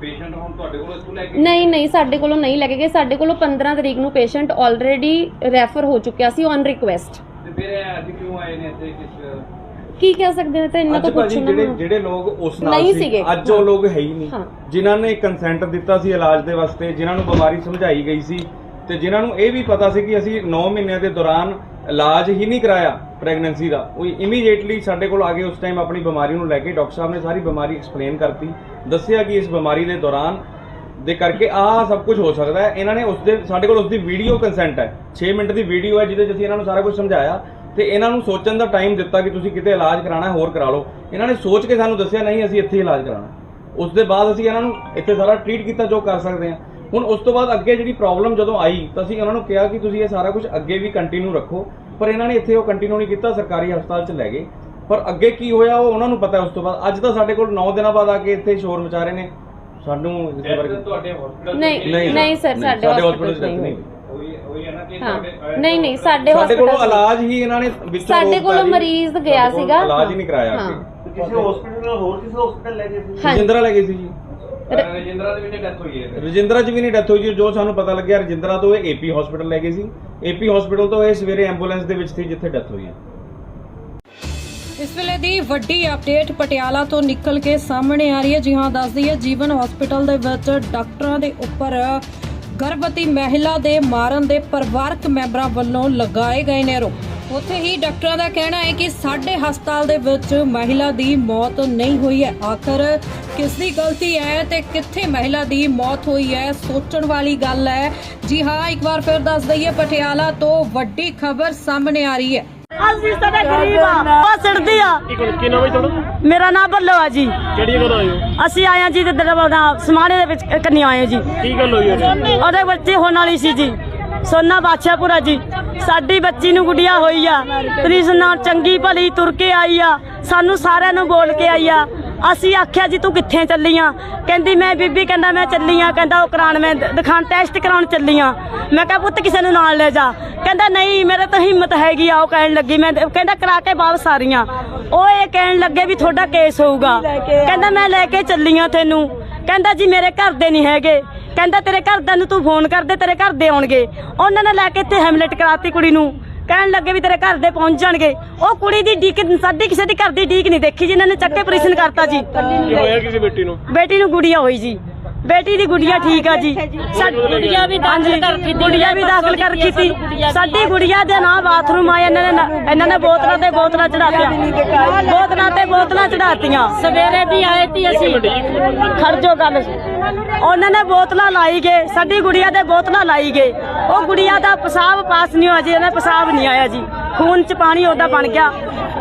ਪੇਸ਼ੈਂਟ ਹੁਣ ਤੁਹਾਡੇ ਕੋਲ ਇੱਥੋਂ ਲੈ ਕੇ ਨਹੀਂ ਨਹੀਂ ਸਾਡੇ ਕੋਲੋਂ ਨਹੀਂ ਲੈ ਕੇ ਗਏ। ਸਾਡੇ ਕੋਲੋਂ 15 ਤਰੀਕ ਨੂੰ ਪੇਸ਼ੈਂਟ ਆਲਰੇਡੀ ਰੈਫਰ ਹੋ ਚੁੱਕਿਆ ਸੀ ਔਨ ਰਿਕੁਐਸਟ ਤੇ ਫਿਰ ਇਹ ਅੱਜ ਕਿਉਂ ਆਏ ਨੇ ਇੱਥੇ ਕਿਸ ਕੀ ਕਹਿ ਸਕਦੇ ਨੇ? ਤਾਂ ਇਹਨਾਂ ਅੱਜ ਤੋਂ ਪੁੱਛਣਾ ਜਿਹੜੇ ਜਿਹੜੇ ਲੋਕ ਉਸ ਨਾਲ ਨਹੀਂ ਸੀ ਸੀਗੇ। ਅੱਜ ਉਹ ਲੋਕ ਹੈ ਹੀ ਨਹੀਂ। ਹਾਂ। ਜਿਨ੍ਹਾਂ ਨੇ ਕੰਸੈਂਟ ਦਿੱਤਾ ਸੀ ਇਲਾਜ ਦੇ ਵਾਸਤੇ ਜਿਨ੍ਹਾਂ ਨੂੰ ਬਿਮਾਰੀ ਸਮਝਾਈ ਗਈ ਸੀ ਤੇ ਜਿਨ੍ਹਾਂ ਨੂੰ ਇਹ ਵੀ ਪਤਾ ਸੀ ਕਿ ਅਸੀਂ 9 ਮਹੀਨਿਆਂ ਦੇ ਦੌਰਾਨ ਇਲਾਜ ਹੀ ਨਹੀਂ ਕਰਾਇਆ ਪ੍ਰੈਗਨੈਂਸੀ ਦਾ। ਉਹ ਇਮੀਡੀਏਟਲੀ ਸਾਡੇ ਕੋਲ ਆ ਕੇ ਉਸ ਟਾਈਮ ਆਪਣੀ ਬਿਮਾਰੀ ਨੂੰ ਲੈ ਕੇ ਡਾਕਟਰ ਸਾਹਿਬ ਨੇ ਸਾਰੀ ਬਿਮਾਰੀ ਐਕਸਪਲੇਨ ਕਰਤੀ, ਦੱਸਿਆ ਕਿ ਇਸ ਬਿਮਾਰੀ ਦੇ ਦੌਰਾਨ ਦੇ ਕਰਕੇ ਆਹ ਸਭ ਕੁਝ ਹੋ ਸਕਦਾ ਹੈ। ਇਹਨਾਂ ਨੇ ਉਸ ਦੇ ਸਾਡੇ ਕੋਲ ਉਸ ਦੀ ਵੀਡੀਓ ਕੰਸੈਂਟ ਹੈ। 6 ਮਿੰਟ ਦੀ ਵੀਡੀਓ ਹੈ ਜਿਹਦੇ 'ਚ ਅਸੀਂ ਇਹਨਾਂ ਨੂੰ ਸਾਰਾ ਕੁਝ ਸਮਝਾਇਆ ਤੇ ਇਹਨਾਂ ਨੂੰ ਸੋਚਣ ਦਾ ਟਾਈਮ ਦਿੱਤਾ ਕਿ ਤੁਸੀਂ ਕਿਤੇ ਇਲਾਜ ਕਰਾਣਾ ਹੋਰ ਕਰਾ ਲਓ। ਇਹਨਾਂ ਨੇ ਸੋਚ ਕੇ ਸਾਨੂੰ ਦੱਸਿਆ, ਨਹੀਂ, ਅਸੀਂ ਇੱਥੇ ਇਲਾਜ ਕਰਾਣਾ ਉਸ ਦੇ ਬਾਅਦ ਅਸੀਂ ਇਹਨਾਂ ਨੂੰ ਇੱਥੇ ਸਾਰਾ ਟ੍ਰੀਟ ਕੀਤਾ ਜੋ ਕਰ ਸਕਦੇ ਹਾਂ। ਹੁਣ ਉਸ ਤੋਂ ਬਾਅਦ ਅੱਗੇ ਜਿਹੜੀ ਪ੍ਰੋਬਲਮ ਜਦੋਂ ਆਈ ਤਾਂ ਅਸੀਂ ਉਹਨਾਂ ਨੂੰ ਕਿਹਾ ਕਿ ਤੁਸੀਂ ਇਹ ਸਾਰਾ ਕੁਝ ਅੱਗੇ ਵੀ ਕੰਟੀਨਿਊ ਰੱਖੋ। ਪਰ ਇਹਨਾਂ ਨੇ ਇੱਥੇ ਉਹ ਕੰਟੀਨਿਊ ਨਹੀਂ ਕੀਤਾ ਸਰਕਾਰੀ ਹਸਪਤਾਲ 'ਚ ਲੈ ਗਏ। ਪਰ ਅੱਗੇ ਕੀ ਹੋਇਆ ਉਹ ਉਹਨਾਂ ਨੂੰ ਪਤਾ ਉਸ ਤੋਂ ਬਾਅਦ। ਅੱਜ ਤਾਂ ਸਾਡੇ ਕੋਲ 9 ਦਿਨਾਂ ਬਾਅਦ ਆ ਕੇ ਇੱਥੇ ਸ਼ੋਰ ਮਚਾ ਰਹੇ ਨੇ। ਸਾਨੂੰ ਇਸ ਬਾਰੇ ਤੁਹਾਡੇ ਹਸਪੀਟਲ ਨਹੀਂ ਨਹੀਂ ਸਰ ਸਾਡੇ 'ਚ ਨਹੀਂ ਨਹੀਂ ਨਹੀਂ ਨਹੀਂ ਸਾਡੇ ਸਾਡੇ ਕੋਲੋਂ ਇਲਾਜ ਹੀ ਇਹਨਾਂ ਨੇ ਵਿੱਚੋਂ ਸਾਡੇ ਕੋਲੋਂ। ਮਰੀਜ਼ ਗਿਆ ਸੀਗਾ। ਇਲਾਜ ਹੀ ਨਹੀਂ ਕਰਾਇਆ ਕਿਸੇ ਹਸਪੀਟਲ ਨਾਲ ਹੋਰ ਕਿਸੇ ਹਸਪੀਟਲ ਲੈ ਗਏ ਸੀ? ਹਾਂ ਰਜਿੰਦਰਾ ਲੈ ਗਈ ਸੀ ਜੀ। ਰਜਿੰਦਰਾ ਦੇ ਵਿੱਚ ਡੈਥ ਹੋਈ ਹੈ ਰਜਿੰਦਰਾ ਚ ਵੀ ਨਹੀਂ ਡੈਥ ਹੋਈ ਜੀ ਜੋ ਸਾਨੂੰ ਪਤਾ ਲੱਗਿਆ ਰਜਿੰਦਰਾ ਤੋਂ ਇਹ ਏਪੀ ਹਸਪੀਟਲ ਲੈ ਗਏ ਸੀ। ਏਪੀ ਹਸਪੀਟਲ ਤੋਂ ਇਹ ਸਵੇਰੇ ਐਂਬੂਲੈਂਸ ਦੇ ਵਿੱਚ ਸੀ ਜਿੱਥੇ ਡੈਥ ਹੋਈ ਹੈ। ਇਸ ਵੇਲੇ ਦੀ ਵੱਡੀ ਅਪਡੇਟ ਪਟਿਆਲਾ ਤੋਂ ਨਿਕਲ ਕੇ ਸਾਹਮਣੇ ਆ ਰਹੀ ਹੈ। ਜੀ ਹਾਂ ਦੱਸਦੀ ਹੈ ਜੀਵਨ ਹਸਪੀਟਲ ਦੇ ਵਿੱਚ ਡਾਕਟਰਾਂ ਦੇ ਉੱਪਰ ਗਰਭਵਤੀ ਮਹਿਲਾ ਦੇ ਮਾਰਨ ਦੇ ਪਰਿਵਾਰਕ ਮੈਂਬਰਾਂ ਵੱਲੋਂ ਲਗਾਏ ਗਏ ਨੇ ਆਰੋਪ। ਉੱਥੇ ਹੀ ਡਾਕਟਰਾਂ ਦਾ ਕਹਿਣਾ ਹੈ ਕਿ ਸਾਡੇ ਹਸਪਤਾਲ ਦੇ ਵਿੱਚ ਮਹਿਲਾ ਦੀ ਮੌਤ ਨਹੀਂ ਹੋਈ ਹੈ। ਆਖਰ ਕਿਸ ਦੀ ਗਲਤੀ ਹੈ ਤੇ ਕਿੱਥੇ ਮਹਿਲਾ ਦੀ ਮੌਤ ਹੋਈ ਹੈ, ਸੋਚਣ ਵਾਲੀ ਗੱਲ ਹੈ। ਜੀ ਹਾਂ, ਇੱਕ ਵਾਰ ਫਿਰ ਦੱਸ ਦਈਏ, ਪਟਿਆਲਾ ਤੋਂ ਵੱਡੀ ਖਬਰ ਸਾਹਮਣੇ ਆ ਰਹੀ ਹੈ। ਅਸੀਂ ਸਾਡੇ ਗਰੀਬ ਆ। ਉਹ ਸਿੜਦੀ ਆ। ਇੱਕ ਮਿੰਟ ਕੀ ਨਾਮ ਹੈ ਤੁਹਾਡਾ? ਮੇਰਾ ਨਾਮ ਬੱਲੋ ਆ ਜੀ। ਕਿਹੜੀ ਜਗ੍ਹਾ ਤੋਂ ਆਏ ਹੋ? ਅਸੀਂ ਆਏ ਹਾਂ ਜੀ ਤੇ ਦਰਵਾਜ਼ਾ ਸਮਾਣੇ ਦੇ ਵਿੱਚ ਕੰਨੀ ਆਏ ਜੀ। ਕੀ ਗੱਲ ਹੋਈ ਉਹਦੇ ਬੱਚੇ ਹੋਣ ਵਾਲੀ ਸੀ ਜੀ। ਸੋਨਾ ਬਾਦਸ਼ਾਹਪੁਰਾ ਜੀ। ਸਾਡੀ ਬੱਚੀ ਨੂੰ ਗੁੱਡੀਆ ਹੋਈ ਆ। ਪ੍ਰੀਸ ਨਾਲ ਚੰਗੀ ਭਲੀ ਤੁਰ ਕੇ ਆਈ ਆ। ਸਾਨੂੰ ਸਾਰਿਆਂ ਨੂੰ ਬੋਲ ਕੇ ਆਈ ਆ। ਅਸੀਂ ਆਖਿਆ ਜੀ ਤੂੰ ਕਿੱਥੇ ਚੱਲੀ ਆ ਕਹਿੰਦੀ ਮੈਂ ਬੀਬੀ ਕਹਿੰਦਾ ਮੈਂ ਚੱਲੀ ਆ। ਕਹਿੰਦਾ ਉਹ ਕਰਾਉਣ ਮੈਂ ਦ- ਦਿਖਾਣ ਟੈਸਟ ਕਰਾਉਣ ਚੱਲੀ ਆ। ਮੈਂ ਕਿਹਾ ਪੁੱਤ ਕਿਸੇ ਨੂੰ ਨਾਲ ਲੈ ਜਾ। ਕਹਿੰਦਾ ਨਹੀਂ ਮੇਰੇ ਤਾਂ ਹਿੰਮਤ ਹੈਗੀ ਆ। ਉਹ ਕਹਿਣ ਲੱਗੀ ਮੈਂ ਕਹਿੰਦਾ ਕਰਾ ਕੇ ਵਾਪਸ ਆ ਰਹੀ ਆ। ਉਹ ਇਹ ਕਹਿਣ ਲੱਗੇ ਵੀ ਤੁਹਾਡਾ ਕੇਸ ਹੋਊਗਾ। ਕਹਿੰਦਾ ਮੈਂ ਲੈ ਕੇ ਚੱਲੀ ਆ ਤੈਨੂੰ। ਕਹਿੰਦਾ ਜੀ ਮੇਰੇ ਘਰ ਦੇ ਨਹੀਂ ਹੈਗੇ। ਕਹਿੰਦਾ ਤੇਰੇ ਘਰਦਿਆਂ ਨੂੰ ਤੂੰ ਫੋਨ ਕਰ ਦੇ ਤੇਰੇ ਘਰ ਦੇ ਆਉਣਗੇ। ਉਹਨਾਂ ਨੇ ਲੈ ਕੇ ਇੱਥੇ ਹੈਮਲੇਟ ਕਰਾਤੀ ਕੁੜੀ ਨੂੰ। ਕਹਿਣ ਲੱਗੇ ਵੀ ਤੇਰੇ ਘਰ ਦੇ ਪਹੁੰਚ ਜਾਣਗੇ। ਉਹ ਕੁੜੀ ਦੀ ਡੀਕ ਸਾਡੀ ਕਿਸੇ ਦੀ ਘਰ ਦੀ ਡੀਕ ਨਹੀਂ ਦੇਖੀ ਜਿਨ੍ਹਾਂ ਨੇ ਚੱਕੇ ਆਪਰੇਸ਼ਨ ਕਰਤਾ ਜੀ। ਕੀ ਹੋਇਆ ਕਿਸੇ ਬੇਟੀ ਨੂੰ? ਬੇਟੀ ਨੂੰ ਗੁੜੀਆ ਹੋਈ ਜੀ। ਬੇਟੀ ਦੀ ਗੁੜੀਆ ਠੀਕ ਆ ਜੀ। ਸਾਡੀ ਗੁੜੀਆ ਵੀ ਦਾਖਲ ਕਰ ਕੀਤੀ ਗੁੜੀਆ ਵੀ ਦਾਖਲ ਕਰ ਕੀਤੀ ਸਾਡੀ ਗੁੜੀਆ ਦੇ ਨਾਂ ਬਾਥਰੂਮ ਆਏ ਇਹਨਾਂ ਨੇ ਇਹਨਾਂ ਨੇ ਬੋਤਲਾਂ ਤੇ ਬੋਤਲਾਂ ਚੜਾਤੀਆਂ ਬੋਤਲਾਂ ਤੇ ਬੋਤਲਾਂ ਚੜਾਤੀਆਂ ਸਵੇਰੇ ਵੀ ਆਏ ਤੀ ਅਸੀਂ। ਖਰਜੋ ਗੱਲ। ਉਹਨਾਂ ਨੇ ਬੋਤਲਾਂ ਲਾਈ ਗਏ। ਸਾਡੀ ਗੁੜੀਆ ਦੇ ਬੋਤਲਾਂ ਲਾਈ ਗਏ। ਉਹ ਗੁੜੀਆ ਦਾ ਪਿਸ਼ਾਬ ਪਾਸ ਨਹੀਂ ਹੋਇਆ ਜੀ ਉਹਦਾ ਪਿਸ਼ਾਬ ਨਹੀਂ ਆਇਆ ਜੀ। ਖੂਨ ਚ ਪਾਣੀ ਉਹਦਾ ਬਣ ਗਿਆ।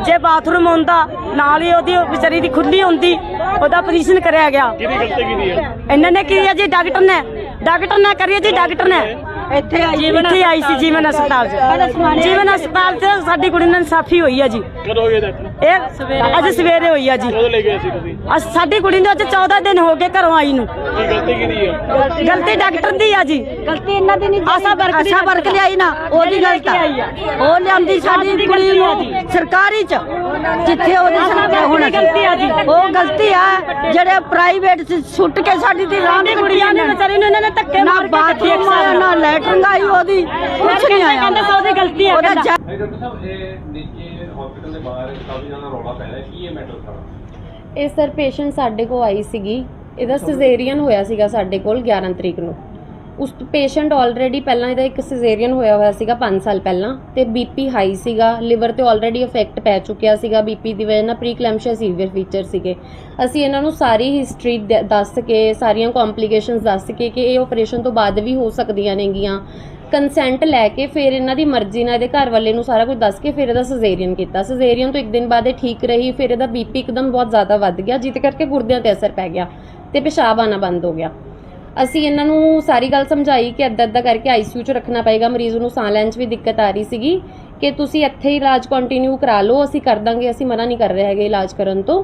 ਜੇ ਬਾਥਰੂਮ ਹੁੰਦਾ ਨਾਲ ਹੀ ਉਹਦੀ ਵਿਚਾਰੀ ਦੀ ਖੁੱਲੀ ਹੁੰਦੀ ਉਹਦਾ ਆਪਰੇਸ਼ਨ ਕਰਿਆ ਗਿਆ। ਕਿਹਦੀ ਗਲਤੀ ਕਿਹਦੀ ਹੈ? ਇਹਨਾਂ ਨੇ ਕੀ ਹੈ ਜੀ ਡਾਕਟਰ ਨੇ। ਡਾਕਟਰ ਨੇ ਕਰੀਏ ਜੀ ਡਾਕਟਰ ਨੇ। ਇੱਥੇ ਆਈ ਇੱਥੇ ਆਈ ਸੀ ਜੀਵਨ ਹਸਪਤਾਲ 'ਚ। ਜੀਵਨ ਹਸਪਤਾਲ 'ਚ ਸਾਡੀ ਕੁੜੀ ਨਾਲ ਸਾਫੀ ਹੋਈ ਆ ਜੀ। ਕਦੋਂ ਹੋਈ ਡਾਕਟਰ ਇਹ ਅੱਜ ਸਵੇਰੇ ਹੋਈ ਆ ਜੀ। ਕਦੋਂ ਲੈ ਗਏ ਸੀ ਤੁਸੀਂ? ਅੱਜ ਸਾਡੀ ਕੁੜੀ ਨੂੰ ਅੱਜ 14 ਦਿਨ ਹੋ ਗਏ ਘਰੋਂ ਆਈ ਨੂੰ। ਕੀ ਗਲਤੀ ਡਾਕਟਰ ਦੀ ਆ ਜੀ। ਗਲਤੀ ਇਹਨਾਂ ਦੀ ਨਹੀਂ ਆਸ਼ਾ ਵਰਕਰ ਦੀ ਆਸ਼ਾ ਵਰਕ ਲਿਆਈ ਨਾ ਉਹਦੀ ਗਲਤ ਆ। ਉਹ ਲਿਆਂਦੀ ਸਾਡੀ ਕੁੜੀ ਨੂੰ ਸਰਕਾਰੀ ਚ ਜਿੱਥੇ ਉਹਦੀ ਸਰਕਾਰ ਹੋਣਾ ਗਲਤੀ ਆ ਜੀ। ਉਹ ਗਲਤੀ ਆ ਜਿਹੜੇ ਪ੍ਰਾਈਵੇਟ ਚ ਸੁੱਟ ਕੇ ਸਾਡੀ ਦੀ ਰਾਮ ਕੁੜੀਆਂ ਨੇ ਵਿਚਾਰੀ ਨੂੰ ਇਹਨਾਂ ਨੇ ਧੱਕੇ ਨਾ ਮਾਰ ਕੇ ਬਾਥਰੂਮ ਆਇਆ ਨਾ ਲੈਟਰਿੰਗ ਆਈ ਉਹਦੀ ਕੁਛ ਨਹੀਂ ਆਇਆ। ਕਹਿੰਦਾ ਉਹਦੀ ਗਲਤੀ ਆ ਕਹਿੰਦਾ। ਡਾਕਟਰ ਸਾਹਿਬ ਇਹ ਦੇ ਬਾਹਰ ਕਾਫੀ ਜ਼ਿਆਦਾ ਰੌਲਾ ਪੈ ਰਿਹਾ ਕੀ ਇਹ ਮੈਟਰ ਸਾਰਾ? ਇਹ ਸਰ ਪੇਸ਼ੈਂਟ ਸਾਡੇ ਕੋਲ ਆਈ ਸੀਗੀ ਇਹਦਾ ਸਿਜ਼ੇਰੀਅਨ ਹੋਇਆ ਸੀਗਾ ਸਾਡੇ ਕੋਲ 11 ਤਰੀਕ ਨੂੰ। ਉਸ ਪੇਸ਼ੈਂਟ ਆਲਰੇਡੀ ਪਹਿਲਾਂ ਇਹਦਾ ਇੱਕ ਸਿਜ਼ੇਰੀਅਨ ਹੋਇਆ ਹੋਇਆ ਸੀਗਾ 5 ਸਾਲ ਪਹਿਲਾਂ ਤੇ ਬੀਪੀ ਹਾਈ ਸੀਗਾ ਲਿਵਰ ਤੇ ਆਲਰੇਡੀ ਇਫੈਕਟ ਪੈ ਚੁੱਕਿਆ ਸੀਗਾ ਬੀਪੀ ਦੀ ਵਜ੍ਹਾ ਨਾਲ ਪ੍ਰੀਕਲੈਮਸ਼ੀਆ ਸੀਵੀਅਰ ਫੀਚਰ ਸੀਗੇ। ਅਸੀਂ ਇਹਨਾਂ ਨੂੰ ਸਾਰੀ ਹਿਸਟਰੀ ਦੱਸ ਕੇ ਸਾਰੀਆਂ ਕੰਪਲਿਕੇਸ਼ਨਸ ਦੱਸ ਕੇ ਕਿ ਇਹ ਆਪਰੇਸ਼ਨ ਤੋਂ ਬਾਅਦ ਵੀ ਹੋ ਸਕਦੀਆਂ ਨੇਗੀਆਂ। ਕੰਸੈਂਟ ਲੈ ਕੇ ਫਿਰ ਇਹਨਾਂ ਦੀ ਮਰਜ਼ੀ ਨਾਲ ਇਹਦੇ ਘਰ ਵਾਲੇ ਨੂੰ ਸਾਰਾ ਕੁਝ ਦੱਸ ਕੇ ਫਿਰ ਇਹਦਾ ਸਿਜ਼ੇਰੀਅਨ ਕੀਤਾ। ਸਿਜ਼ੇਰੀਅਨ ਤੋਂ ਇੱਕ ਦਿਨ ਬਾਅਦ ਇਹ ਠੀਕ ਰਹੀ, ਫਿਰ ਇਹਦਾ ਬੀਪੀ ਇੱਕਦਮ ਬਹੁਤ ਜ਼ਿਆਦਾ ਵੱਧ ਗਿਆ ਜਿਹਦੇ ਕਰਕੇ ਗੁਰਦਿਆਂ ਤੇ ਅਸਰ ਪੈ ਗਿਆ ਤੇ ਪਿਸ਼ਾਬ ਆਣਾ ਬੰਦ ਹੋ ਗਿਆ। ਅਸੀਂ ਇਹਨਾਂ ਨੂੰ ਸਾਰੀ ਗੱਲ ਸਮਝਾਈ ਕਿ ਅੱਧਾ ਅੱਧਾ ਕਰਕੇ ਆਈਸੀਯੂ 'ਚ ਰੱਖਣਾ ਪਏਗਾ, ਮਰੀਜ਼ ਨੂੰ ਸਾਹ ਲੈਣ 'ਚ ਵੀ ਦਿੱਕਤ ਆ ਰਹੀ ਸੀਗੀ ਕਿ ਤੁਸੀਂ ਇੱਥੇ ਹੀ ਇਲਾਜ ਕੰਟੀਨਿਊ ਕਰਾ ਲਓ, ਅਸੀਂ ਕਰ ਦਾਂਗੇ, ਅਸੀਂ ਮਨਾ ਨਹੀਂ ਕਰ ਰਹੇ ਹੈਗੇ ਇਲਾਜ ਕਰਨ ਤੋਂ।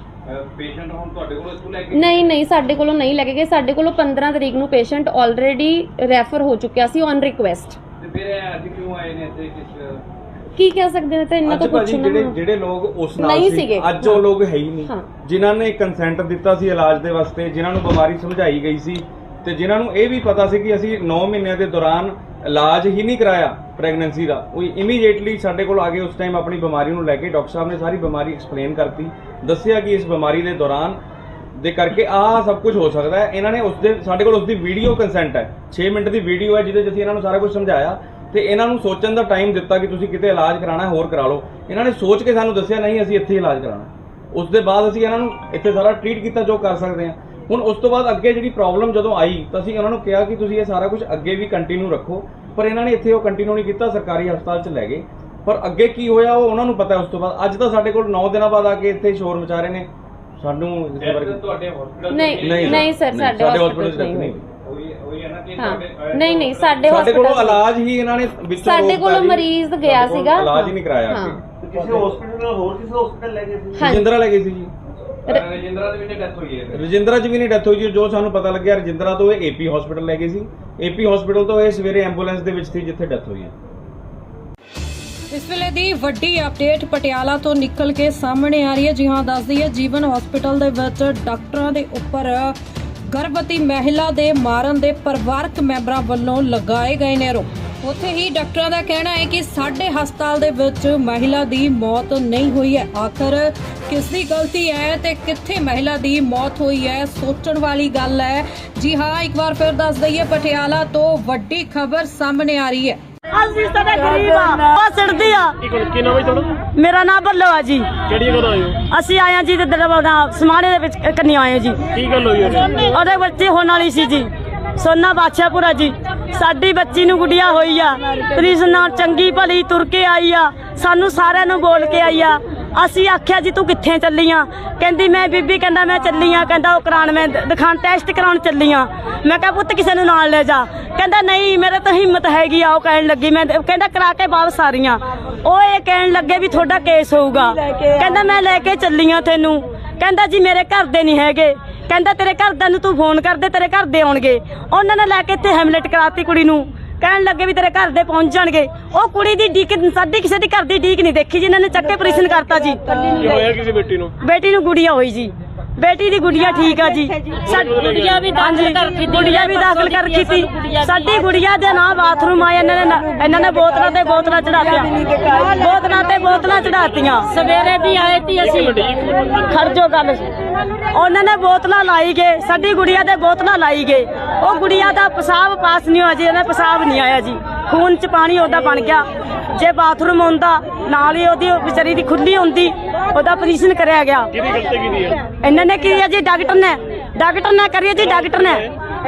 ਪੇਸ਼ੈਂਟ ਹੁਣ ਤੁਹਾਡੇ ਕੋਲ ਇੱਥੋਂ ਲੈ ਕੇ ਨਹੀਂ ਨਹੀਂ ਸਾਡੇ ਕੋਲੋਂ ਨਹੀਂ ਲੈ ਕੇ ਗਏ। ਸਾਡੇ ਕੋਲੋਂ 15 ਤਰੀਕ ਨੂੰ ਪੇਸ਼ੈਂਟ ਆਲਰੇਡੀ ਰੈਫਰ ਹੋ ਚੁੱਕਿਆ ਸੀ ਔਨ ਰਿਕੁਐਸਟ ਤੇ ਫਿਰ ਇਹ ਅੱਜ ਕਿਉਂ ਆਏ ਨੇ ਇੱਥੇ ਕਿਸ ਕੀ ਕਹਿ ਸਕਦੇ ਨੇ? ਤਾਂ ਅੱਜ ਤੋਂ ਭਾਜੀ ਪੁੱਛਣਾ ਜਿਹੜੇ। ਜਿਹੜੇ ਲੋਕ ਉਸ ਨਾਲ ਨਹੀਂ ਸੀ ਸੀਗੇ। ਅੱਜ ਉਹ ਲੋਕ ਹੈ ਹੀ ਨਹੀਂ। ਹਾਂ। ਜਿਨ੍ਹਾਂ ਨੇ ਕੰਸੈਂਟ ਦਿੱਤਾ ਸੀ ਇਲਾਜ ਦੇ ਵਾਸਤੇ ਜਿਨ੍ਹਾਂ ਨੂੰ ਬਿਮਾਰੀ ਸਮਝਾਈ ਗਈ ਸੀ ਤੇ ਜਿਨ੍ਹਾਂ ਨੂੰ ਇਹ ਵੀ ਪਤਾ ਸੀ ਕਿ ਅਸੀਂ 9 ਮਹੀਨਿਆਂ ਦੇ ਦੌਰਾਨ ਇਲਾਜ ਹੀ ਨਹੀਂ ਕਰਾਇਆ ਪ੍ਰੈਗਨੈਂਸੀ ਦਾ, ਉਹ ਇਮੀਡੀਏਟਲੀ ਸਾਡੇ ਕੋਲ ਆ ਕੇ ਉਸ ਟਾਈਮ ਆਪਣੀ ਬਿਮਾਰੀ ਨੂੰ ਲੈ ਕੇ ਡਾਕਟਰ ਸਾਹਿਬ ਨੇ ਸਾਰੀ ਬਿਮਾਰੀ ਐਕਸਪਲੇਨ ਕਰਤੀ, ਦੱਸਿਆ ਕਿ ਇਸ ਬਿਮਾਰੀ ਦੇ ਦੌਰਾਨ ਦੇ ਕਰਕੇ ਆਹ ਸਭ ਕੁਝ ਹੋ ਸਕਦਾ ਹੈ। ਇਹਨਾਂ ਨੇ ਉਸ ਦੇ, ਸਾਡੇ ਕੋਲ ਉਸ ਦੀ ਵੀਡੀਓ ਕੰਸੈਂਟ ਹੈ। 6 ਮਿੰਟ ਦੀ ਵੀਡੀਓ ਹੈ ਜਿਹਦੇ 'ਚ ਅਸੀਂ ਇਹਨਾਂ ਨੂੰ ਸਾਰਾ ਕੁਝ ਸਮਝਾਇਆ ਤੇ ਇਹਨਾਂ ਨੂੰ ਸੋਚਣ ਦਾ ਟਾਈਮ ਦਿੱਤਾ ਕਿ ਤੁਸੀਂ ਕਿਤੇ ਇਲਾਜ ਕਰਾਣਾ ਹੋਰ ਕਰਾ ਲਓ। ਇਹਨਾਂ ਨੇ ਸੋਚ ਕੇ ਸਾਨੂੰ ਦੱਸਿਆ, ਨਹੀਂ, ਅਸੀਂ ਇੱਥੇ ਇਲਾਜ ਕਰਾਣਾ ਉਸ ਦੇ ਬਾਅਦ ਅਸੀਂ ਇਹਨਾਂ ਨੂੰ ਇੱਥੇ ਸਾਰਾ ਟ੍ਰੀਟ ਕੀਤਾ ਜੋ ਕਰ ਸਕਦੇ ਹਾਂ। ਹੁਣ ਉਸ ਤੋਂ ਬਾਅਦ ਅੱਗੇ ਜਿਹੜੀ ਪ੍ਰੋਬਲਮ ਜਦੋਂ ਆਈ ਤਾਂ ਅਸੀਂ ਉਹਨਾਂ ਨੂੰ ਕਿਹਾ ਕਿ ਤੁਸੀਂ ਇਹ ਸਾਰਾ ਕੁਝ ਅੱਗੇ ਵੀ ਕੰਟੀਨਿਊ ਰੱਖੋ। ਪਰ ਇਹਨਾਂ ਨੇ ਇੱਥੇ ਉਹ ਕੰਟੀਨਿਊ ਨਹੀਂ ਕੀਤਾ ਸਰਕਾਰੀ ਹਸਪਤਾਲ 'ਚ ਲੈ ਗਏ। ਪਰ ਅੱਗੇ ਕੀ ਹੋਇਆ ਉਹ ਉਹਨਾਂ ਨੂੰ ਪਤਾ ਉਸ ਤੋਂ ਬਾਅਦ। ਅੱਜ ਤਾਂ ਸਾਡੇ ਕੋਲ 9 ਦਿਨਾਂ ਬਾਅਦ ਆ ਕੇ ਇੱਥੇ ਸ਼ੋਰ ਮਚਾ ਰਹੇ ਨੇ। ਸਾਨੂੰ ਇਸ ਬਾਰੇ ਤੁਹਾਡੇ ਹਸਪੀਟਲ ਨਹੀਂ ਨਹੀਂ ਸਰ ਸਾਡੇ ਹਸਪੀਟਲ 'ਚ ਨਹੀਂ ਨਹੀਂ ਨਹੀਂ ਨਹੀਂ ਸਾਡੇ ਸਾਡੇ ਕੋਲੋਂ ਇਲਾਜ ਹੀ ਇਹਨਾਂ ਨੇ ਵਿੱਚੋਂ ਸਾਡੇ ਕੋਲੋਂ। ਮਰੀਜ਼ ਗਿਆ ਸੀਗਾ। ਇਲਾਜ ਹੀ ਨਹੀਂ ਕਰਾਇਆ ਕਿਸੇ ਹਸਪੀਟਲ ਹੋਰ ਕਿਸੇ ਹਸਪੀਟਲ ਲੈ ਗਏ ਸੀ? ਹਾਂਜੀ। ਰਜਿੰਦਰਾ ਲੈ ਗਏ ਸੀ ਜੀ। ਰਜਿੰਦਰਾ ਦੇ ਵਿੱਚ ਡੈਥ ਹੋਈ ਹੈ ਰਜਿੰਦਰਾ ਚ ਵੀ ਨਹੀਂ ਡੈਥ ਹੋਈ ਜੀ ਜੋ ਸਾਨੂੰ ਪਤਾ ਲੱਗਿਆ ਰਜਿੰਦਰਾ ਤੋਂ ਇਹ ਏਪੀ ਹਸਪੀਟਲ ਲੈ ਗਏ ਸੀ। ਏਪੀ ਹਸਪੀਟਲ ਤੋਂ ਇਹ ਸਵੇਰੇ ਐਂਬੂਲੈਂਸ ਦੇ ਵਿੱਚ ਸੀ ਜਿੱਥੇ ਡੈਥ ਹੋਈ ਹੈ। ਇਸ ਵੇਲੇ ਦੀ ਵੱਡੀ ਅਪਡੇਟ ਪਟਿਆਲਾ ਤੋਂ ਨਿਕਲ ਕੇ ਸਾਹਮਣੇ ਆ ਰਹੀ ਹੈ। ਜੀ ਹਾਂ ਦੱਸਦੀ ਹੈ ਜੀਵਨ ਹਸਪੀਟਲ ਦੇ ਵਿੱਚ ਡਾਕਟਰਾਂ ਦੇ ਉੱਪਰ ਗਰਭਵਤੀ ਮਹਿਲਾ ਦੇ ਮਾਰਨ ਦੇ ਪਰਿਵਾਰਕ ਮੈਂਬਰਾਂ ਵੱਲੋਂ ਲਗਾਏ ਗਏ ਨੇ ਆਰੋਪ। ਉੱਥੇ ਹੀ ਡਾਕਟਰਾਂ ਦਾ ਕਹਿਣਾ ਹੈ ਕਿ ਸਾਡੇ ਹਸਪਤਾਲ ਦੇ ਵਿੱਚ ਮਹਿਲਾ ਦੀ ਮੌਤ ਨਹੀਂ ਹੋਈ ਹੈ। ਆਖਰ ਕਿਸ ਦੀ ਗਲਤੀ ਹੈ ਤੇ ਕਿੱਥੇ ਮਹਿਲਾ ਦੀ ਮੌਤ ਹੋਈ ਹੈ ਸੋਚਣ ਵਾਲੀ ਗੱਲ ਹੈ। ਜੀ ਹਾਂ ਇੱਕ ਵਾਰ ਫਿਰ ਦੱਸ ਦਈਏ ਪਟਿਆਲਾ ਤੋਂ ਵੱਡੀ ਖਬਰ ਸਾਹਮਣੇ ਆ ਰਹੀ ਹੈ। ਅਸੀਂ ਸਾਡੇ ਗਰੀਬ ਆ ਉਹ ਸਿੜਦੀ ਆ। ਕੀ ਕੋਲ ਕੀ ਨਾਮ ਹੈ ਤੁਹਾਡਾ? ਮੇਰਾ ਨਾਮ ਬੱਲੋ ਆ ਜੀ। ਕਿਹੜੀ ਜਗ੍ਹਾ ਤੋਂ ਆਏ ਹੋ? ਅਸੀਂ ਆਏ ਹਾਂ ਜੀ ਤੇ ਦਰਵਾਜ਼ਾ ਸਮਾਣੇ ਦੇ ਵਿੱਚ ਕੰਨੀ ਆਏ ਜੀ। ਕੀ ਗੱਲ ਹੋਈ ਉਹਨੇ ਉਹਦੇ ਬੱਚੇ ਹੋਣ ਵਾਲੀ ਸੀ ਜੀ। ਸੋਨਾ ਬਾਦਸ਼ਾਹਪੁਰਾ ਜੀ। ਸਾਡੀ ਬੱਚੀ ਨੂੰ ਗੁੱਡੀਆ ਹੋਈ ਆ। ਪ੍ਰਿੰਸ ਨਾਲ ਚੰਗੀ ਭਲੀ ਤੁਰ ਕੇ ਆਈ ਆ। ਸਾਨੂੰ ਸਾਰਿਆਂ ਨੂੰ ਬੋਲ ਕੇ ਆਈ ਆ। ਅਸੀਂ ਆਖਿਆ ਜੀ ਤੂੰ ਕਿੱਥੇ ਚੱਲੀ ਆ ਕਹਿੰਦੀ ਮੈਂ ਬੀਬੀ ਕਹਿੰਦਾ ਮੈਂ ਚੱਲੀ ਆ ਕਹਿੰਦਾ ਉਹ ਕਰਾਉਣ ਮੈਂ ਦ- ਦਿਖਾਣ ਟੈਸਟ ਕਰਾਉਣ ਚੱਲੀ ਆ ਮੈਂ ਕਿਹਾ ਪੁੱਤ ਕਿਸੇ ਨੂੰ ਨਾਲ ਲੈ ਜਾ। ਕਹਿੰਦਾ ਨਹੀਂ ਮੇਰੇ ਤਾਂ ਹਿੰਮਤ ਹੈਗੀ ਆ। ਉਹ ਕਹਿਣ ਲੱਗੀ ਮੈਂ ਕਹਿੰਦਾ ਕਰਾ ਕੇ ਵਾਪਸ ਆ ਰਹੀ ਆ। ਉਹ ਇਹ ਕਹਿਣ ਲੱਗੇ ਵੀ ਤੁਹਾਡਾ ਕੇਸ ਹੋਊਗਾ। ਕਹਿੰਦਾ ਮੈਂ ਲੈ ਕੇ ਚੱਲੀ ਆ ਤੈਨੂੰ। ਕਹਿੰਦਾ ਜੀ ਮੇਰੇ ਘਰ ਦੇ ਨਹੀਂ ਹੈਗੇ। ਕਹਿੰਦਾ ਤੇਰੇ ਘਰਦਿਆਂ ਨੂੰ ਤੂੰ ਫੋਨ ਕਰ ਦੇ ਤੇਰੇ ਘਰ ਦੇ ਆਉਣਗੇ। ਉਹਨਾਂ ਨੇ ਲੈ ਕੇ ਇੱਥੇ ਹੈਮਲੇਟ ਕਰਾਤੀ ਕੁੜੀ ਨੂੰ। ਕਹਿਣ ਲੱਗੇ ਵੀ ਤੇਰੇ ਘਰ ਦੇ ਪਹੁੰਚ ਜਾਣਗੇ। ਉਹ ਕੁੜੀ ਦੀ ਡੀਕ ਸਾਡੀ ਕਿਸੇ ਦੀ ਘਰ ਦੀ ਡੀਕ ਨਹੀਂ ਦੇਖੀ ਜਿਨ੍ਹਾਂ ਨੇ ਚੱਕੇ ਆਪਰੇਸ਼ਨ ਕਰਤਾ ਜੀ। ਕੀ ਹੋਇਆ ਕਿਸੇ ਬੇਟੀ ਨੂੰ? ਬੇਟੀ ਨੂੰ ਗੁੜੀਆ ਹੋਈ ਜੀ। ਬੇਟੀ ਦੀ ਗੁੜੀਆ ਠੀਕ ਆ ਜੀ। ਸਾਡੀ ਗੁੜੀਆ ਵੀ ਦਾਖਲ ਕਰ ਕੀਤੀ ਗੁੜੀਆ ਵੀ ਦਾਖਲ ਕਰ ਕੀਤੀ ਸਾਡੀ ਗੁੜੀਆ ਦੇ ਨਾਂ ਬਾਥਰੂਮ ਆਏ ਇਹਨਾਂ ਨੇ ਨਾ- ਇਹਨਾਂ ਨੇ ਬੋਤਲਾਂ ਤੇ ਬੋਤਲਾਂ ਚੜਾਤੀਆਂ ਬੋਤਲਾਂ ਤੇ ਬੋਤਲਾਂ ਚੜਾਤੀਆਂ ਸਵੇਰੇ ਵੀ ਆਏ ਤੀ ਅਸੀਂ। ਖਰਜੋ ਗੱਲ। ਉਹਨਾਂ ਨੇ ਬੋਤਲਾਂ ਲਾਈ ਗਏ ਸਾਡੀ ਗੁੜੀਆ ਦੇ ਬੋਤਲਾਂ ਲਾਈ ਗਏ। ਉਹ ਗੁੜੀਆ ਦਾ ਪਿਸ਼ਾਬ ਪਾਸ ਨਹੀਂ ਹੋਇਆ ਜੀ ਉਹਦਾ ਪਿਸ਼ਾਬ ਨਹੀਂ ਆਇਆ ਜੀ। ਖੂਨ ਚ ਪਾਣੀ ਉਹਦਾ ਬਣ ਗਿਆ। ਜੇ ਬਾਥਰੂਮ ਹੁੰਦਾ ਨਾਲ ਹੀ ਉਹਦੀ ਵਿਚਾਰੀ ਦੀ ਖੁੱਲੀ ਹੁੰਦੀ ਉਹਦਾ ਆਪਰੇਸ਼ਨ ਕਰਿਆ ਗਿਆ। ਇਹਨਾਂ ਨੇ ਕੀ ਹੈ ਜੀ ਡਾਕਟਰ ਨੇ। ਡਾਕਟਰ ਨੇ ਕਰੀਏ ਜੀ ਡਾਕਟਰ ਨੇ।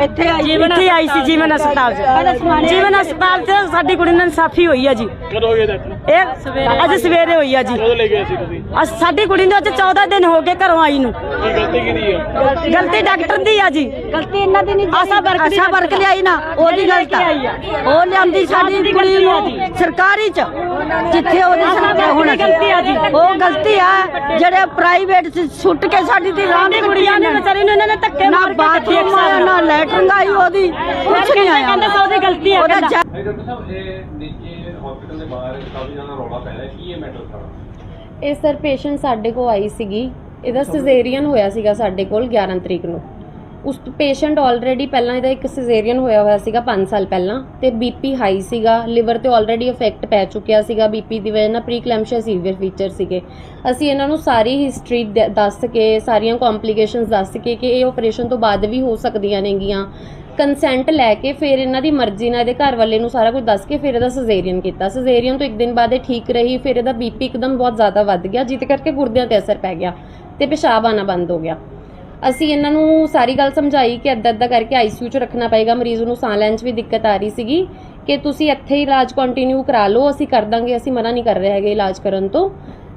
ਇੱਥੇ ਆਈ ਇੱਥੇ ਆਈ ਸੀ ਜੀਵਨ ਹਸਪਤਾਲ 'ਚ। ਜੀਵਨ ਹਸਪਤਾਲ 'ਚ ਸਾਡੀ ਕੁੜੀ ਨਾਲ ਇਨਸਾਫੀ ਹੋਈ ਆ ਜੀ। ਕਦੋਂ ਹੋਈ ਡਾਕਟਰ ਇਹ ਅੱਜ ਸਵੇਰੇ ਹੋਈ ਆ ਜੀ। ਕਦੋਂ ਲੈ ਗਏ ਸੀ ਤੁਸੀਂ? ਅੱਜ ਸਾਡੀ ਕੁੜੀ ਨੂੰ ਅੱਜ 14 ਦਿਨ ਹੋ ਗਏ ਘਰੋਂ ਆਈ ਨੂੰ। ਕੀ ਗਲਤੀ ਕਿਹਦੀ ਹੈ ਗਲਤੀ ਡਾਕਟਰ ਦੀ ਆ ਜੀ। ਗਲਤੀ ਇਹਨਾਂ ਦੀ ਨਹੀਂ ਆਸ਼ਾ ਵਰਕ ਦੀ ਆਸ਼ਾ ਵਰਕ ਲਿਆਈ ਨਾ ਉਹਦੀ ਗਲਤ ਆ। ਉਹ ਲਿਆਂਦੀ ਸਾਡੀ ਕੁੜੀ ਨੂੰ ਸਰਕਾਰੀ ਚ। ਜਿੱਥੇ ਉਹਦੀ ਸਰਕਾਰ ਹੋਣਾ ਗਲਤੀ ਆ ਜੀ। ਉਹ ਗਲਤੀ ਆ ਜਿਹੜੇ ਪ੍ਰਾਈਵੇਟ ਸੁੱਟ ਕੇ ਸਾਡੀ ਦੀ ਰਾਮ ਸਾਡੀ ਕੁੜੀਆਂ ਨੇ। ਵਿਚਾਰੀ ਨੂੰ ਇਹਨਾਂ ਨੇ ਧੱਕੇ ਨਾ ਮਾਰ ਕੇ ਬਾਥਰੂਮ ਆਇਆ ਨਾ ਲੈਟਰਿੰਗ ਆਈ ਉਹਦੀ ਕੁਛ ਨਹੀਂ ਆਇਆ। ਕਹਿੰਦੇ ਸੌ ਦੀ ਗਲਤੀ ਆ ਉਹਦਾ ਕਹਿੰਦਾ। ਡਾਕਟਰ ਸਾਹਿਬ ਇਹ ਨੀਚੇ ਹਸਪੀਟਲ ਦੇ ਬਾਹਰ ਕਾਫੀ ਜ਼ਿਆਦਾ ਰੌਲਾ ਪੈ ਰਿਹਾ। ਕੀ ਇਹ ਮੈਟਰ ਸਾਰਾ? ਇਹ ਸਰ ਪੇਸ਼ੈਂਟ ਸਾਡੇ ਕੋਲ ਆਈ ਸੀਗੀ। ਇਹਦਾ ਸਿਜ਼ੇਰੀਅਨ ਹੋਇਆ ਸੀਗਾ ਸਾਡੇ ਕੋਲ 11 ਤਰੀਕ ਨੂੰ। ਉਸ ਪੇਸ਼ੈਂਟ ਆਲਰੇਡੀ ਪਹਿਲਾਂ ਇਹਦਾ ਇੱਕ ਸਿਜ਼ੇਰੀਅਨ ਹੋਇਆ ਹੋਇਆ ਸੀਗਾ 5 ਸਾਲ ਪਹਿਲਾਂ ਤੇ ਬੀਪੀ ਹਾਈ ਸੀਗਾ ਲਿਵਰ ਤੇ ਆਲਰੇਡੀ ਇਫੈਕਟ ਪੈ ਚੁੱਕਿਆ ਸੀਗਾ ਬੀਪੀ ਦੀ ਵਜ੍ਹਾ ਨਾਲ ਪ੍ਰੀਕਲੈਮਸ਼ੀਆ ਸੀਵੀਅਰ ਫੀਚਰ ਸੀਗੇ। ਅਸੀਂ ਇਹਨਾਂ ਨੂੰ ਸਾਰੀ ਹਿਸਟਰੀ ਦੱਸ ਕੇ, ਸਾਰੀਆਂ ਕੰਪਲਿਕੇਸ਼ਨਸ ਦੱਸ ਕੇ ਕਿ ਇਹ ਆਪਰੇਸ਼ਨ ਤੋਂ ਬਾਅਦ ਵੀ ਹੋ ਸਕਦੀਆਂ ਨੇਗੀਆਂ। ਕੰਸੈਂਟ ਲੈ ਕੇ ਫਿਰ ਇਹਨਾਂ ਦੀ ਮਰਜ਼ੀ ਨਾਲ ਇਹਦੇ ਘਰ ਵਾਲੇ ਨੂੰ ਸਾਰਾ ਕੁਝ ਦੱਸ ਕੇ ਫਿਰ ਇਹਦਾ ਸਿਜ਼ੇਰੀਅਨ ਕੀਤਾ। ਸਿਜ਼ੇਰੀਅਨ ਤੋਂ ਇੱਕ ਦਿਨ ਬਾਅਦ ਇਹ ਠੀਕ ਰਹੀ, ਫਿਰ ਇਹਦਾ ਬੀਪੀ ਇੱਕਦਮ ਬਹੁਤ ਜ਼ਿਆਦਾ ਵੱਧ ਗਿਆ, ਜਿਹਦੇ ਕਰਕੇ ਗੁਰਦਿਆਂ ਤੇ ਅਸਰ ਪੈ ਗਿਆ ਤੇ ਪਿਸ਼ਾਬ ਆਣਾ ਬੰਦ ਹੋ ਗਿਆ। ਅਸੀਂ ਇਹਨਾਂ ਨੂੰ ਸਾਰੀ ਗੱਲ ਸਮਝਾਈ ਕਿ ਅੱਧਾ ਅੱਧਾ ਕਰਕੇ ਆਈਸੀਯੂ 'ਚ ਰੱਖਣਾ ਪਏਗਾ, ਮਰੀਜ਼ ਨੂੰ ਸਾਹ ਲੈਣ 'ਚ ਵੀ ਦਿੱਕਤ ਆ ਰਹੀ ਸੀਗੀ ਕਿ ਤੁਸੀਂ ਇੱਥੇ ਹੀ ਇਲਾਜ ਕੰਟੀਨਿਊ ਕਰਾ ਲਓ, ਅਸੀਂ ਕਰ ਦਾਂਗੇ, ਅਸੀਂ ਮਨਾ ਨਹੀਂ ਕਰ ਰਹੇ ਹੈਗੇ ਇਲਾਜ ਕਰਨ ਤੋਂ।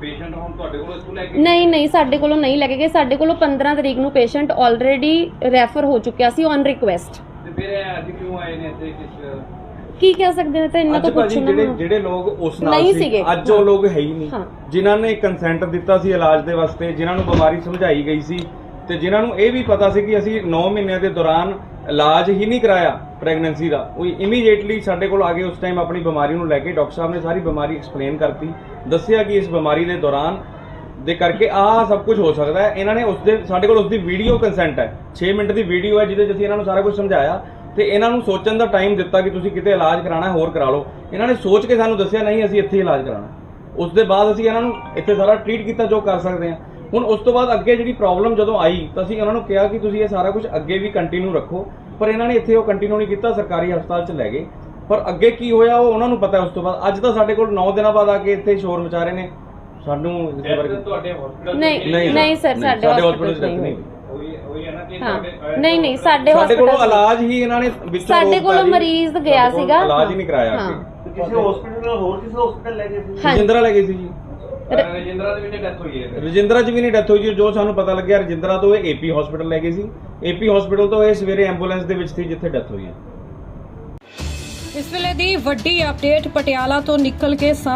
ਪੇਸ਼ੈਂਟ ਹੁਣ ਤੁਹਾਡੇ ਕੋਲ ਇੱਥੋਂ ਲੈ ਕੇ ਨਹੀਂ ਨਹੀਂ ਸਾਡੇ ਕੋਲੋਂ ਨਹੀਂ ਲੈ ਕੇ ਗਏ। ਸਾਡੇ ਕੋਲੋਂ 15 ਤਰੀਕ ਨੂੰ ਪੇਸ਼ੈਂਟ ਆਲਰੇਡੀ ਰੈਫਰ ਹੋ ਚੁੱਕਿਆ ਸੀ ਔਨ ਰਿਕੁਐਸਟ ਤੇ ਫਿਰ ਇਹ ਅੱਜ ਕਿਉਂ ਆਏ ਨੇ ਇੱਥੇ ਕਿਸ ਕੀ ਕਹਿ ਸਕਦੇ ਨੇ? ਤਾਂ ਇਹਨਾਂ ਅੱਜ ਤੋਂ ਭਾਜੀ ਪੁੱਛਣਾ ਜਿਹੜੇ ਜਿਹੜੇ ਲੋਕ ਉਸ ਨਾਲ ਨਹੀਂ ਸੀ ਸੀਗੇ। ਅੱਜ ਉਹ ਲੋਕ ਹੈ ਹੀ ਨਹੀਂ। ਹਾਂ। ਜਿਨ੍ਹਾਂ ਨੇ ਕੰਸੈਂਟ ਦਿੱਤਾ ਸੀ ਇਲਾਜ ਦੇ ਵਾਸਤੇ ਜਿਨ੍ਹਾਂ ਨੂੰ ਬਿਮਾਰੀ ਸਮਝਾਈ ਗਈ ਸੀ ਤੇ ਜਿਨ੍ਹਾਂ ਨੂੰ ਇਹ ਵੀ ਪਤਾ ਸੀ ਕਿ ਅਸੀਂ 9 ਮਹੀਨਿਆਂ ਦੇ ਦੌਰਾਨ ਇਲਾਜ ਹੀ ਨਹੀਂ ਕਰਾਇਆ ਪ੍ਰੈਗਨੈਂਸੀ ਦਾ, ਉਹ ਇਮੀਡੀਏਟਲੀ ਸਾਡੇ ਕੋਲ ਆ ਕੇ ਉਸ ਟਾਈਮ ਆਪਣੀ ਬਿਮਾਰੀ ਨੂੰ ਲੈ ਕੇ ਡਾਕਟਰ ਸਾਹਿਬ ਨੇ ਸਾਰੀ ਬਿਮਾਰੀ ਐਕਸਪਲੇਨ ਕਰਤੀ, ਦੱਸਿਆ ਕਿ ਇਸ ਬਿਮਾਰੀ ਦੇ ਦੌਰਾਨ ਦੇ ਕਰਕੇ ਆਹ ਸਭ ਕੁਝ ਹੋ ਸਕਦਾ ਹੈ। ਇਹਨਾਂ ਨੇ ਉਸ ਦੇ ਸਾਡੇ ਕੋਲ ਉਸ ਦੀ ਵੀਡੀਓ ਕੰਸੈਂਟ ਹੈ। 6 ਮਿੰਟ ਦੀ ਵੀਡੀਓ ਹੈ ਜਿਹਦੇ 'ਚ ਅਸੀਂ ਇਹਨਾਂ ਨੂੰ ਸਾਰਾ ਕੁਝ ਸਮਝਾਇਆ ਤੇ ਇਹਨਾਂ ਨੂੰ ਸੋਚਣ ਦਾ ਟਾਈਮ ਦਿੱਤਾ ਕਿ ਤੁਸੀਂ ਕਿਤੇ ਇਲਾਜ ਕਰਾਣਾ ਹੋਰ ਕਰਾ ਲਓ। ਇਹਨਾਂ ਨੇ ਸੋਚ ਕੇ ਸਾਨੂੰ ਦੱਸਿਆ, ਨਹੀਂ, ਅਸੀਂ ਇੱਥੇ ਇਲਾਜ ਕਰਾਣਾ ਉਸ ਦੇ ਬਾਅਦ ਅਸੀਂ ਇਹਨਾਂ ਨੂੰ ਇੱਥੇ ਸਾਰਾ ਟ੍ਰੀਟ ਕੀਤਾ ਜੋ ਕਰ ਸਕਦੇ ਹਾਂ। ਹੁਣ ਉਸ ਤੋਂ ਬਾਅਦ ਅੱਗੇ ਜਿਹੜੀ ਪ੍ਰੋਬਲਮ ਜਦੋਂ ਆਈ ਤਾਂ ਅਸੀਂ ਉਹਨਾਂ ਨੂੰ ਕਿਹਾ ਕਿ ਤੁਸੀਂ ਇਹ ਸਾਰਾ ਕੁਝ ਅੱਗੇ ਵੀ ਕੰਟੀਨਿਊ ਰੱਖੋ। ਪਰ ਇਹਨਾਂ ਨੇ ਇੱਥੇ ਉਹ ਕੰਟੀਨਿਊ ਨਹੀਂ ਕੀਤਾ ਸਰਕਾਰੀ ਹਸਪਤਾਲ 'ਚ ਲੈ ਗਏ। ਪਰ ਅੱਗੇ ਕੀ ਹੋਇਆ ਉਹ ਉਹਨਾਂ ਨੂੰ ਪਤਾ ਉਸ ਤੋਂ ਬਾਅਦ। ਅੱਜ ਤਾਂ ਸਾਡੇ ਕੋਲ 9 ਦਿਨਾਂ ਬਾਅਦ ਆ ਕੇ ਇੱਥੇ ਸ਼ੋਰ ਮਚਾ ਰਹੇ ਨੇ। ਸਾਨੂੰ ਇਸ ਬਾਰੇ ਤੁਹਾਡੇ ਹਸਪੀਟਲ ਨਹੀਂ ਨਹੀਂ ਸਰ ਸਾਡੇ 'ਚ ਨਹੀਂ ਹੋਈ। ਨਹੀਂ ਨਹੀਂ ਸਾਡੇ ਸਾਡੇ ਕੋਲੋਂ ਇਲਾਜ ਹੀ ਇਹਨਾਂ ਨੇ ਵਿੱਚੋਂ ਸਾਡੇ ਕੋਲੋਂ। ਮਰੀਜ਼ ਗਿਆ ਸੀਗਾ। ਇਲਾਜ ਹੀ ਨਹੀਂ ਕਰਾਇਆ ਕਿਸੇ ਹਸਪੀਟਲ ਨਾਲ ਹੋਰ ਕਿਸੇ ਹਸਪੀਟਲ ਲੈ ਗਏ ਸੀ। ਜਿੰਦਰਾ ਲੈ ਗਏ ਸੀ ਜੀ। ਰਜਿੰਦਰਾ ਦੇ ਵਿੱਚ ਡੈਥ ਹੋਈ ਹੈ ਰਜਿੰਦਰਾ ਚ ਵੀ ਨਹੀਂ ਡੈਥ ਹੋਈ ਜੀ ਜੋ ਸਾਨੂੰ ਪਤਾ ਲੱਗਿਆ ਰਜਿੰਦਰਾ ਤੋਂ ਇਹ ਏਪੀ ਹਸਪੀਟਲ ਲੈ ਗਏ ਸੀ। ਏਪੀ ਹਸਪੀਟਲ ਤੋਂ ਇਹ ਸਵੇਰੇ ਐਂਬੂਲੈਂਸ ਦੇ ਵਿੱਚ ਸੀ ਜਿੱਥੇ ਡੈਥ ਹੋਈ ਹੈ। ਇਸ ਵੇਲੇ ਦੀ ਵੱਡੀ ਅਪਡੇਟ ਪਟਿਆਲਾ ਤੋਂ ਨਿਕਲ ਕੇ ਸਾਹਮਣੇ